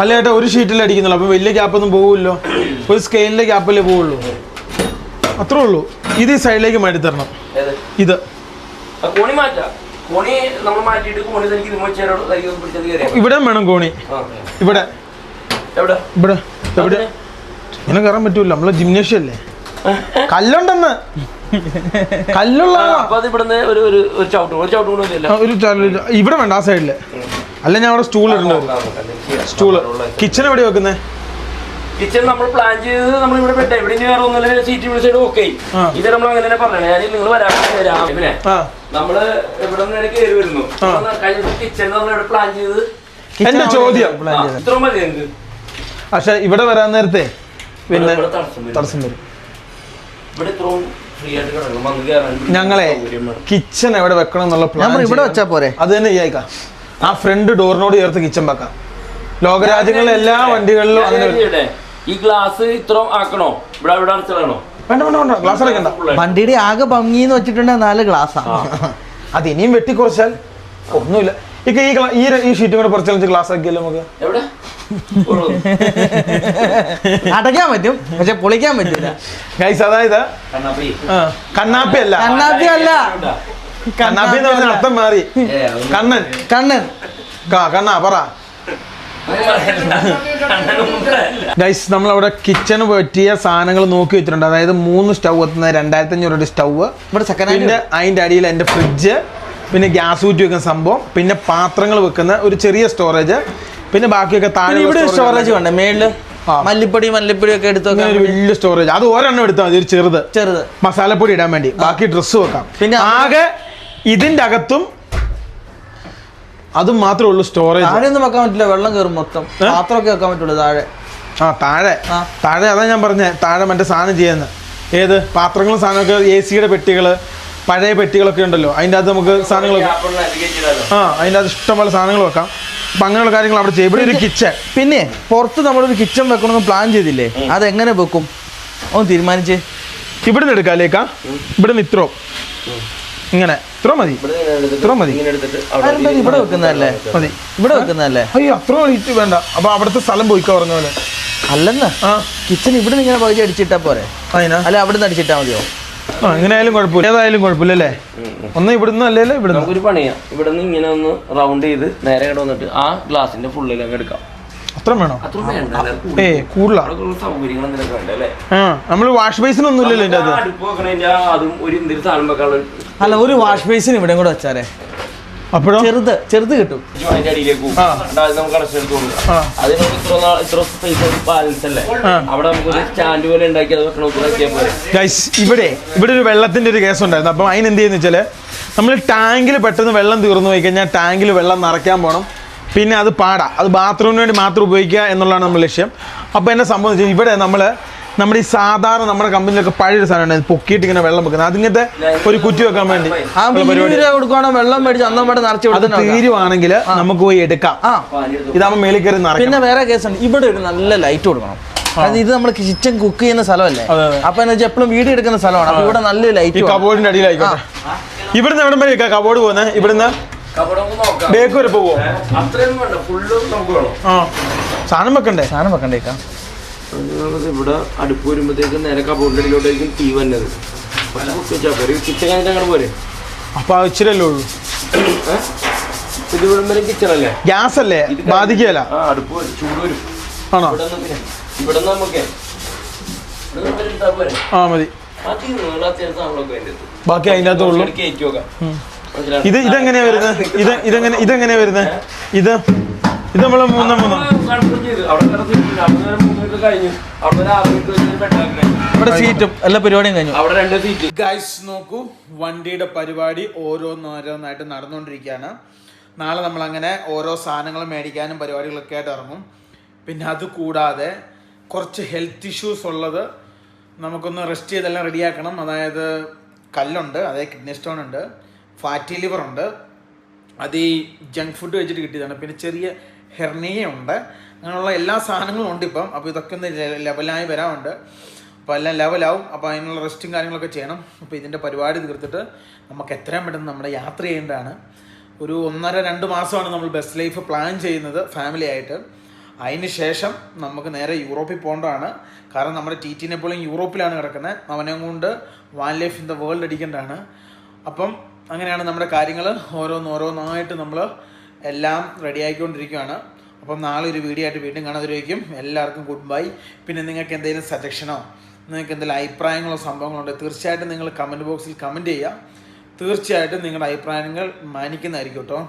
അല്ല ചേട്ടാ ഒരു ഷീറ്റിൽ അടിക്കുന്നുള്ളൂ. അപ്പൊ വലിയ ഗ്യാപ്പൊന്നും പോകുമല്ലോ ഒരു സ്കെയിലിന്റെ ഗ്യാപ്പല്ലേ പോവുള്ളൂ. അത്രേ ഉള്ളൂ. ഇത് ഈ സൈഡിലേക്ക് മാറ്റി തരണം? ഇത്. ഇവിടെ വേണം കോണി. ഇവിടെ. ഇവിടെ. ഇവിടെ ഇങ്ങനെ കയറാൻ പറ്റൂല. നമ്മളെ ജിംനേഷ്യം അല്ലേ കല്ലുണ്ടെന്ന്. കല്ലുള്ള ഒരു ഒരു ചവിട്ടും. ചവിട്ടും ഇവിടെ വേണ്ട ആ സൈഡിൽ അല്ല ഞാൻ അവിടെ സ്റ്റൂൾ ഇടേണ്ടി സ്റ്റൂൾ. കിച്ചൺ എവിടെ വെക്കുന്നേ? കിച്ചൺ നമ്മൾ പ്ലാൻ ചെയ്തത് നമ്മൾ ഇവിടെ പെട്ടെ. എവിടെ വേറെ ഒന്നും സീറ്റ് വിളിച്ചിട്ട് ഓക്കെ. ഇത് നമ്മൾ അങ്ങനെ തന്നെ പറഞ്ഞത് ഞാൻ നിങ്ങൾ വരാൻ രാവിലെ ആ. നമ്മൾ ഇവിടെ നിന്ന് കയറി വരുന്നു. കഴിഞ്ഞ കിച്ചൺ നമ്മൾ ഇവിടെ പ്ലാൻ ചെയ്തത് എന്റെ ചോദ്യം. ആ, ഇത്രയും മതി നിങ്ങൾക്ക് പക്ഷെ ഇവിടെ വരാൻ നേരത്തെ പിന്നെ ഇവിടെ തടസ്സം വരും. ഇവിടെ ഇത്രയും ഞങ്ങളെ. കിച്ചൺ എവിടെ വെക്കണം എന്നുള്ള ഞാൻ പ്ലാൻ ഇവിടെ വെച്ചാ പോരെ? അത് തന്നെ ചെയ്യാം ആ ഫ്രണ്ട് ഡോറിനോട് ചേർത്ത് കിച്ചൺ വെക്കാം. ലോകരാജ്യങ്ങളിലെ എല്ലാ വണ്ടികളിലും അങ്ങനെ ഈ ഗ്ലാസ് ഇത്ര ആക്കണോ? ഇവിടെ ഇവിടെ അടച്ചിടണോ? വേണ്ട വേണ്ട വേണ്ട. ഗ്ലാസ് അടക്കണ്ട. വണ്ടിയുടെ ആകെ ഭംഗിന്ന് വെച്ചിട്ടുണ്ടെങ്കിൽ നാല് ഗ്ലാസ്സാ അത് ഇനിയും വെട്ടിക്കുറച്ചാൽ ഒന്നുമില്ല. ഇക്ക ഈ ഗ്ലാ- ഈ ഈ ഷീറ്റും കൂടെ കുറച്ച് ഗ്ലാസ് ആക്കിയല്ലോ നമുക്ക്? എവിടെ. [laughs] അടയ്ക്കാൻ പറ്റും പക്ഷെ പൊളിക്കാൻ പറ്റില്ല ഗൈസ് അതായത് കണ്ണാപ്പി. അല്ല. കണ്ണാപ്പി അല്ല. കണ്ണാപ്പി എന്ന് പറഞ്ഞ അർത്ഥം മാറി. കണ്ണൻ. കണ്ണൻ. കാ- കണ്ണാ പറ. ഗൈസ് നമ്മളവിടെ കിച്ചണ് പറ്റിയ സാധനങ്ങൾ നോക്കി വെച്ചിട്ടുണ്ട്. അതായത് മൂന്ന് സ്റ്റൗ എത്തുന്ന രണ്ടായിരത്തി അഞ്ഞൂറ് രൂപയുടെ സ്റ്റൗവ് ഇവിടെ സെക്കൻഡ് ഹാൻഡ് അതിന്റെ അടിയിൽ എന്റെ ഫ്രിഡ്ജ് പിന്നെ ഗ്യാസ് ഊറ്റി വെക്കുന്ന സംഭവം പിന്നെ പാത്രങ്ങൾ വെക്കുന്ന ഒരു ചെറിയ സ്റ്റോറേജ് പിന്നെ ബാക്കിയൊക്കെ താഴെ ഇവിടെ സ്റ്റോറേജ് വേണ്ടേ? മേളിൽ. മല്ലിപ്പൊടി മല്ലിപ്പൊടി ഒക്കെ എടുത്ത് ഒരു വലിയ സ്റ്റോറേജ് അത് ഒരെണ്ണം എടുത്താൽ മതി ഒരു ചെറുത്. ചെറുത്. മസാലപ്പൊടി ഇടാൻ വേണ്ടി. ബാക്കി ഡ്രസ്സ് വെക്കാം. പിന്നെ ആകെ ഇതിന്റെ അകത്തും അതും മാത്രമേ ഉള്ളൂ സ്റ്റോറേജ് താഴെ ഒന്നും വെക്കാൻ പറ്റില്ല വെള്ളം കയറും മൊത്തം. പാത്രമൊക്കെ വെക്കാൻ പറ്റുള്ളൂ താഴെ. ആ താഴെ. താഴെ അതാ ഞാൻ പറഞ്ഞേ താഴെ മറ്റേ സാധനം ചെയ്യുന്നത് ഏത്? പാത്രങ്ങളും സാധനമൊക്കെ എ സിയുടെ പെട്ടികൾ പഴയ പെട്ടികളൊക്കെ ഉണ്ടല്ലോ. അതിന്റെ അകത്ത് നമുക്ക് സാധനങ്ങളൊക്കെ ആ അതിന്റെ അകത്ത് ഇഷ്ടംപോലെ സാധനങ്ങൾ വെക്കാം. അപ്പം അങ്ങനെയുള്ള കാര്യങ്ങൾ അവിടെ ചെയ്യും ഇവിടെ ഒരു കിച്ചൺ പിന്നെ പുറത്ത് നമ്മളൊരു കിച്ചൺ വെക്കണമെന്ന് പ്ലാൻ ചെയ്തില്ലേ? അതെങ്ങനെ വെക്കും? ഒന്ന് തീരുമാനിച്ചേ. ഇവിടുന്ന് എടുക്കാല്ലേക്കാ ഇവിടുന്ന് ഇത്രയും ഇങ്ങനെ. ഇത്ര മതി. ഇവിടെ ഇങ്ങനെ എടുത്തിട്ട് ഇത്ര മതി. ഇവിടെ വെക്കുന്നതല്ലേ? മതി. ഇവിടെ വെക്കുന്നതല്ലേ? അയ്യോ അത്ര ഹൈറ്റ് വേണ്ട. അപ്പൊ അവിടുത്തെ സ്ഥലം പോയിക്കോ പറഞ്ഞ പോലെ. അല്ലെന്ന്? ആ. കിച്ചൺ ഇവിടെ ഇങ്ങനെ പകുതി അടിച്ചിട്ടാ പോരെ? അല്ല അവിടെ നിന്ന് അടിച്ചിട്ടാ മതിയോ? ആ എങ്ങനെ ആയാലും കുഴപ്പമില്ല. ഏതായാലും കുഴപ്പമില്ല അല്ലേ ഒന്ന് ഇവിടുന്ന് അല്ലേ ഇവിടുന്ന്? ഒരു പണിയാ. ഇവിടെ നിന്ന് ഇങ്ങനെ ഒന്ന് റൗണ്ട് ചെയ്ത് നേരെ ഇവിടെ വന്നിട്ട് ആ ഗ്ലാസിന്റെ ഫുള്ളിൽ അങ്ങ് എടുക്കാം. അത്ര വേണോ? ഏ കൂടുതലാ. നമ്മൾ എന്തെങ്കിലും അല്ലേ? ആ നമ്മൾ വാഷ് ബേസിനൊന്നും ഇല്ലല്ലോ അത് അല്ല ഒരു വാഷ് ബേസിൻ ഇവിടെ കൂടെ വെച്ചാലേ. അപ്പോഴോ? ചെറുത് ചെറുത് കിട്ടും. അതിന്റെ അടിയിലേക്ക് ഇവിടെ ഇവിടെ ഒരു വെള്ളത്തിന്റെ ഒരു കേസ് ഉണ്ടായിരുന്നു. അപ്പം അതിന് എന്ത് ചെയ്യുന്ന വെച്ചാൽ നമ്മൾ ടാങ്കിൽ പെട്ടെന്ന് വെള്ളം തീർന്നു പോയി കഴിഞ്ഞാൽ ടാങ്കിൽ വെള്ളം നിറയ്ക്കാൻ പോകണം പിന്നെ അത് പാടാ. അത് ബാത്റൂമിന് വേണ്ടി മാത്രം ഉപയോഗിക്കുക എന്നുള്ളതാണ് നമ്മുടെ ലക്ഷ്യം. അപ്പോൾ എന്നെ സംബന്ധിച്ച് ഇവിടെ നമ്മൾ നമ്മുടെ ഈ സാധാരണ നമ്മുടെ കമ്പനിയിലൊക്കെ പഴയൊരു സാധനമാണ് പൊക്കിയിട്ട് ഇങ്ങനെ വെള്ളം വെക്കുന്നത്. അതിങ്ങനത്തെ ഒരു കുറ്റി വെക്കാൻ വേണ്ടി. കൊടുക്കുവാണെങ്കിൽ വെള്ളം മേടിച്ച് അന്നോ മറ്റേ നിറച്ച് അത് തീരുവാണെങ്കിൽ നമുക്ക് പോയി എടുക്കാം. ആ. ഇതാകുമ്പോൾ മേളിൽ കയറി പിന്നെ വേറെ കേസുണ്ട് ഇവിടെ ഒരു നല്ല ലൈറ്റ് കൊടുക്കണം. അതായത് ഇത് നമ്മൾ കിച്ചൺ കുക്ക് ചെയ്യുന്ന സ്ഥലമല്ലേ. അപ്പൊ എന്ന് വെച്ചാൽ എപ്പോഴും വീട് എടുക്കുന്ന സ്ഥലമാണ്. അപ്പൊ ഇവിടെ നല്ലൊരു ഈ ലൈറ്റ് കബോർഡിന്റെ അടിയിലായിക്കോട്ടെ. ഇവിടുന്ന് എവിടെ വരെ കബോർഡ് പോകുന്നത്? ഇവിടുന്ന് നോക്കാം. ബേക്ക് വരെ പോവോ? ഏ, അത്രയൊന്നും വേണ്ട. ഫുള്ള് നമുക്ക് വേണം. ആ സാധനം വെക്കണ്ടേ? സാധനം വെക്കണ്ടേക്കാം. ഇവിടെ അടുപ്പ് വരുമ്പോഴത്തേക്കും നേരെ കബോർഡിലോട്ടായിരിക്കും തീ വന്നത്. കിച്ചൺ കഴിഞ്ഞിട്ട് അങ്ങനെ പോരെ? അപ്പൊ അത് ഇച്ചിരി അല്ലേ ഉള്ളൂ. ഏ? ഇത് ഇവിടം വരെ കിച്ചൺ അല്ലേ? ഗ്യാസ് അല്ലേ ഇത് കഴിഞ്ഞ് ബാധിക്കുകയല്ല. ആ അടുപ്പ് വരും, ചൂട് വരും. ആണോ? ഇവിടെ നമുക്ക് ആ മതി. ബാക്കി അതിന്റെ അകത്തേ ഉള്ളൂ കയറ്റി വെക്കാം. ഇത് ഇതെങ്ങനെയാ വരുന്നത്? ഇത് ഇതെങ്ങനെ ഇതെങ്ങനെയാ വരുന്നത്? ഇത് ഇത് നമ്മൾ മൂന്ന് മൂന്ന് അവിടെ സീറ്റും എല്ലാ പരിപാടിയും കഴിഞ്ഞു. അവിടെ രണ്ട് സീറ്റ്. ഗൈസ് നോക്കൂ. വണ്ടിയുടെ പരിപാടി ഓരോന്നോരോന്നായിട്ട് നടന്നുകൊണ്ടിരിക്കുകയാണ്. നാളെ നമ്മൾ അങ്ങനെ ഓരോ സാധനങ്ങൾ മേടിക്കാനും പരിപാടികളൊക്കെ ആയിട്ട് ഇറങ്ങും. പിന്നെ അത് കൂടാതെ കുറച്ച് ഹെൽത്ത് ഇഷ്യൂസ് ഉള്ളത് നമുക്കൊന്ന് റെസ്റ്റ് ചെയ്തെല്ലാം റെഡിയാക്കണം അതായത് കല്ലുണ്ട് അതായത് കിഡ്നി സ്റ്റോൺ ഉണ്ട്. ഫാറ്റി ലിവർ ഉണ്ട്. അത് ഈ ജങ്ക് ഫുഡ് വെച്ചിട്ട് കിട്ടിയതാണ്. പിന്നെ ചെറിയ ഹെർണിയുണ്ട് അങ്ങനെയുള്ള എല്ലാ സാധനങ്ങളും ഉണ്ട് ഇപ്പം. അപ്പോൾ ഇതൊക്കെ ഒന്ന് ലെവലായി വരാറുണ്ട് അപ്പോൾ എല്ലാം ലെവലാവും അപ്പോൾ അതിനുള്ള റെസ്റ്റും കാര്യങ്ങളൊക്കെ ചെയ്യണം. അപ്പോൾ ഇതിന്റെ പരിപാടി തീർത്തിട്ട് നമുക്ക് എത്രയും പെട്ടെന്ന് നമ്മുടെ യാത്ര ചെയ്യേണ്ടതാണ്. ഒരു ഒന്നര രണ്ട് മാസമാണ് നമ്മൾ ബസ് ലൈഫ് പ്ലാൻ ചെയ്യുന്നത് ഫാമിലി ആയിട്ട്. അതിന് ശേഷം നമുക്ക് നേരെ യൂറോപ്പിൽ പോകേണ്ടതാണ്. കാരണം നമ്മുടെ ടി ടി നെപ്പോളിയും യൂറോപ്പിലാണ് കിടക്കുന്നത്. അവനെ കൊണ്ട് wildlife in the world അടിക്കേണ്ടതാണ്. അപ്പം അങ്ങനെയാണ് നമ്മുടെ കാര്യങ്ങൾ ഓരോന്നോരോന്നായിട്ട് നമ്മൾ എല്ലാം റെഡി ആയിക്കൊണ്ടിരിക്കുകയാണ്. അപ്പം നാളെ ഒരു വീഡിയോ ആയിട്ട് വീണ്ടും കാണാതിരിക്കും എല്ലാവർക്കും ഗുഡ് ബൈ പിന്നെ നിങ്ങൾക്ക് എന്തെങ്കിലും സജഷനോ നിങ്ങൾക്ക് എന്തെങ്കിലും അഭിപ്രായങ്ങളോ സംഭവങ്ങളോ ഉണ്ടെങ്കിൽ തീർച്ചയായിട്ടും നിങ്ങൾ കമന്റ് ബോക്സിൽ കമന്റ് ചെയ്യുക. തീർച്ചയായിട്ടും നിങ്ങളുടെ അഭിപ്രായങ്ങൾ മാനിക്കുന്നതായിരിക്കും കേട്ടോ.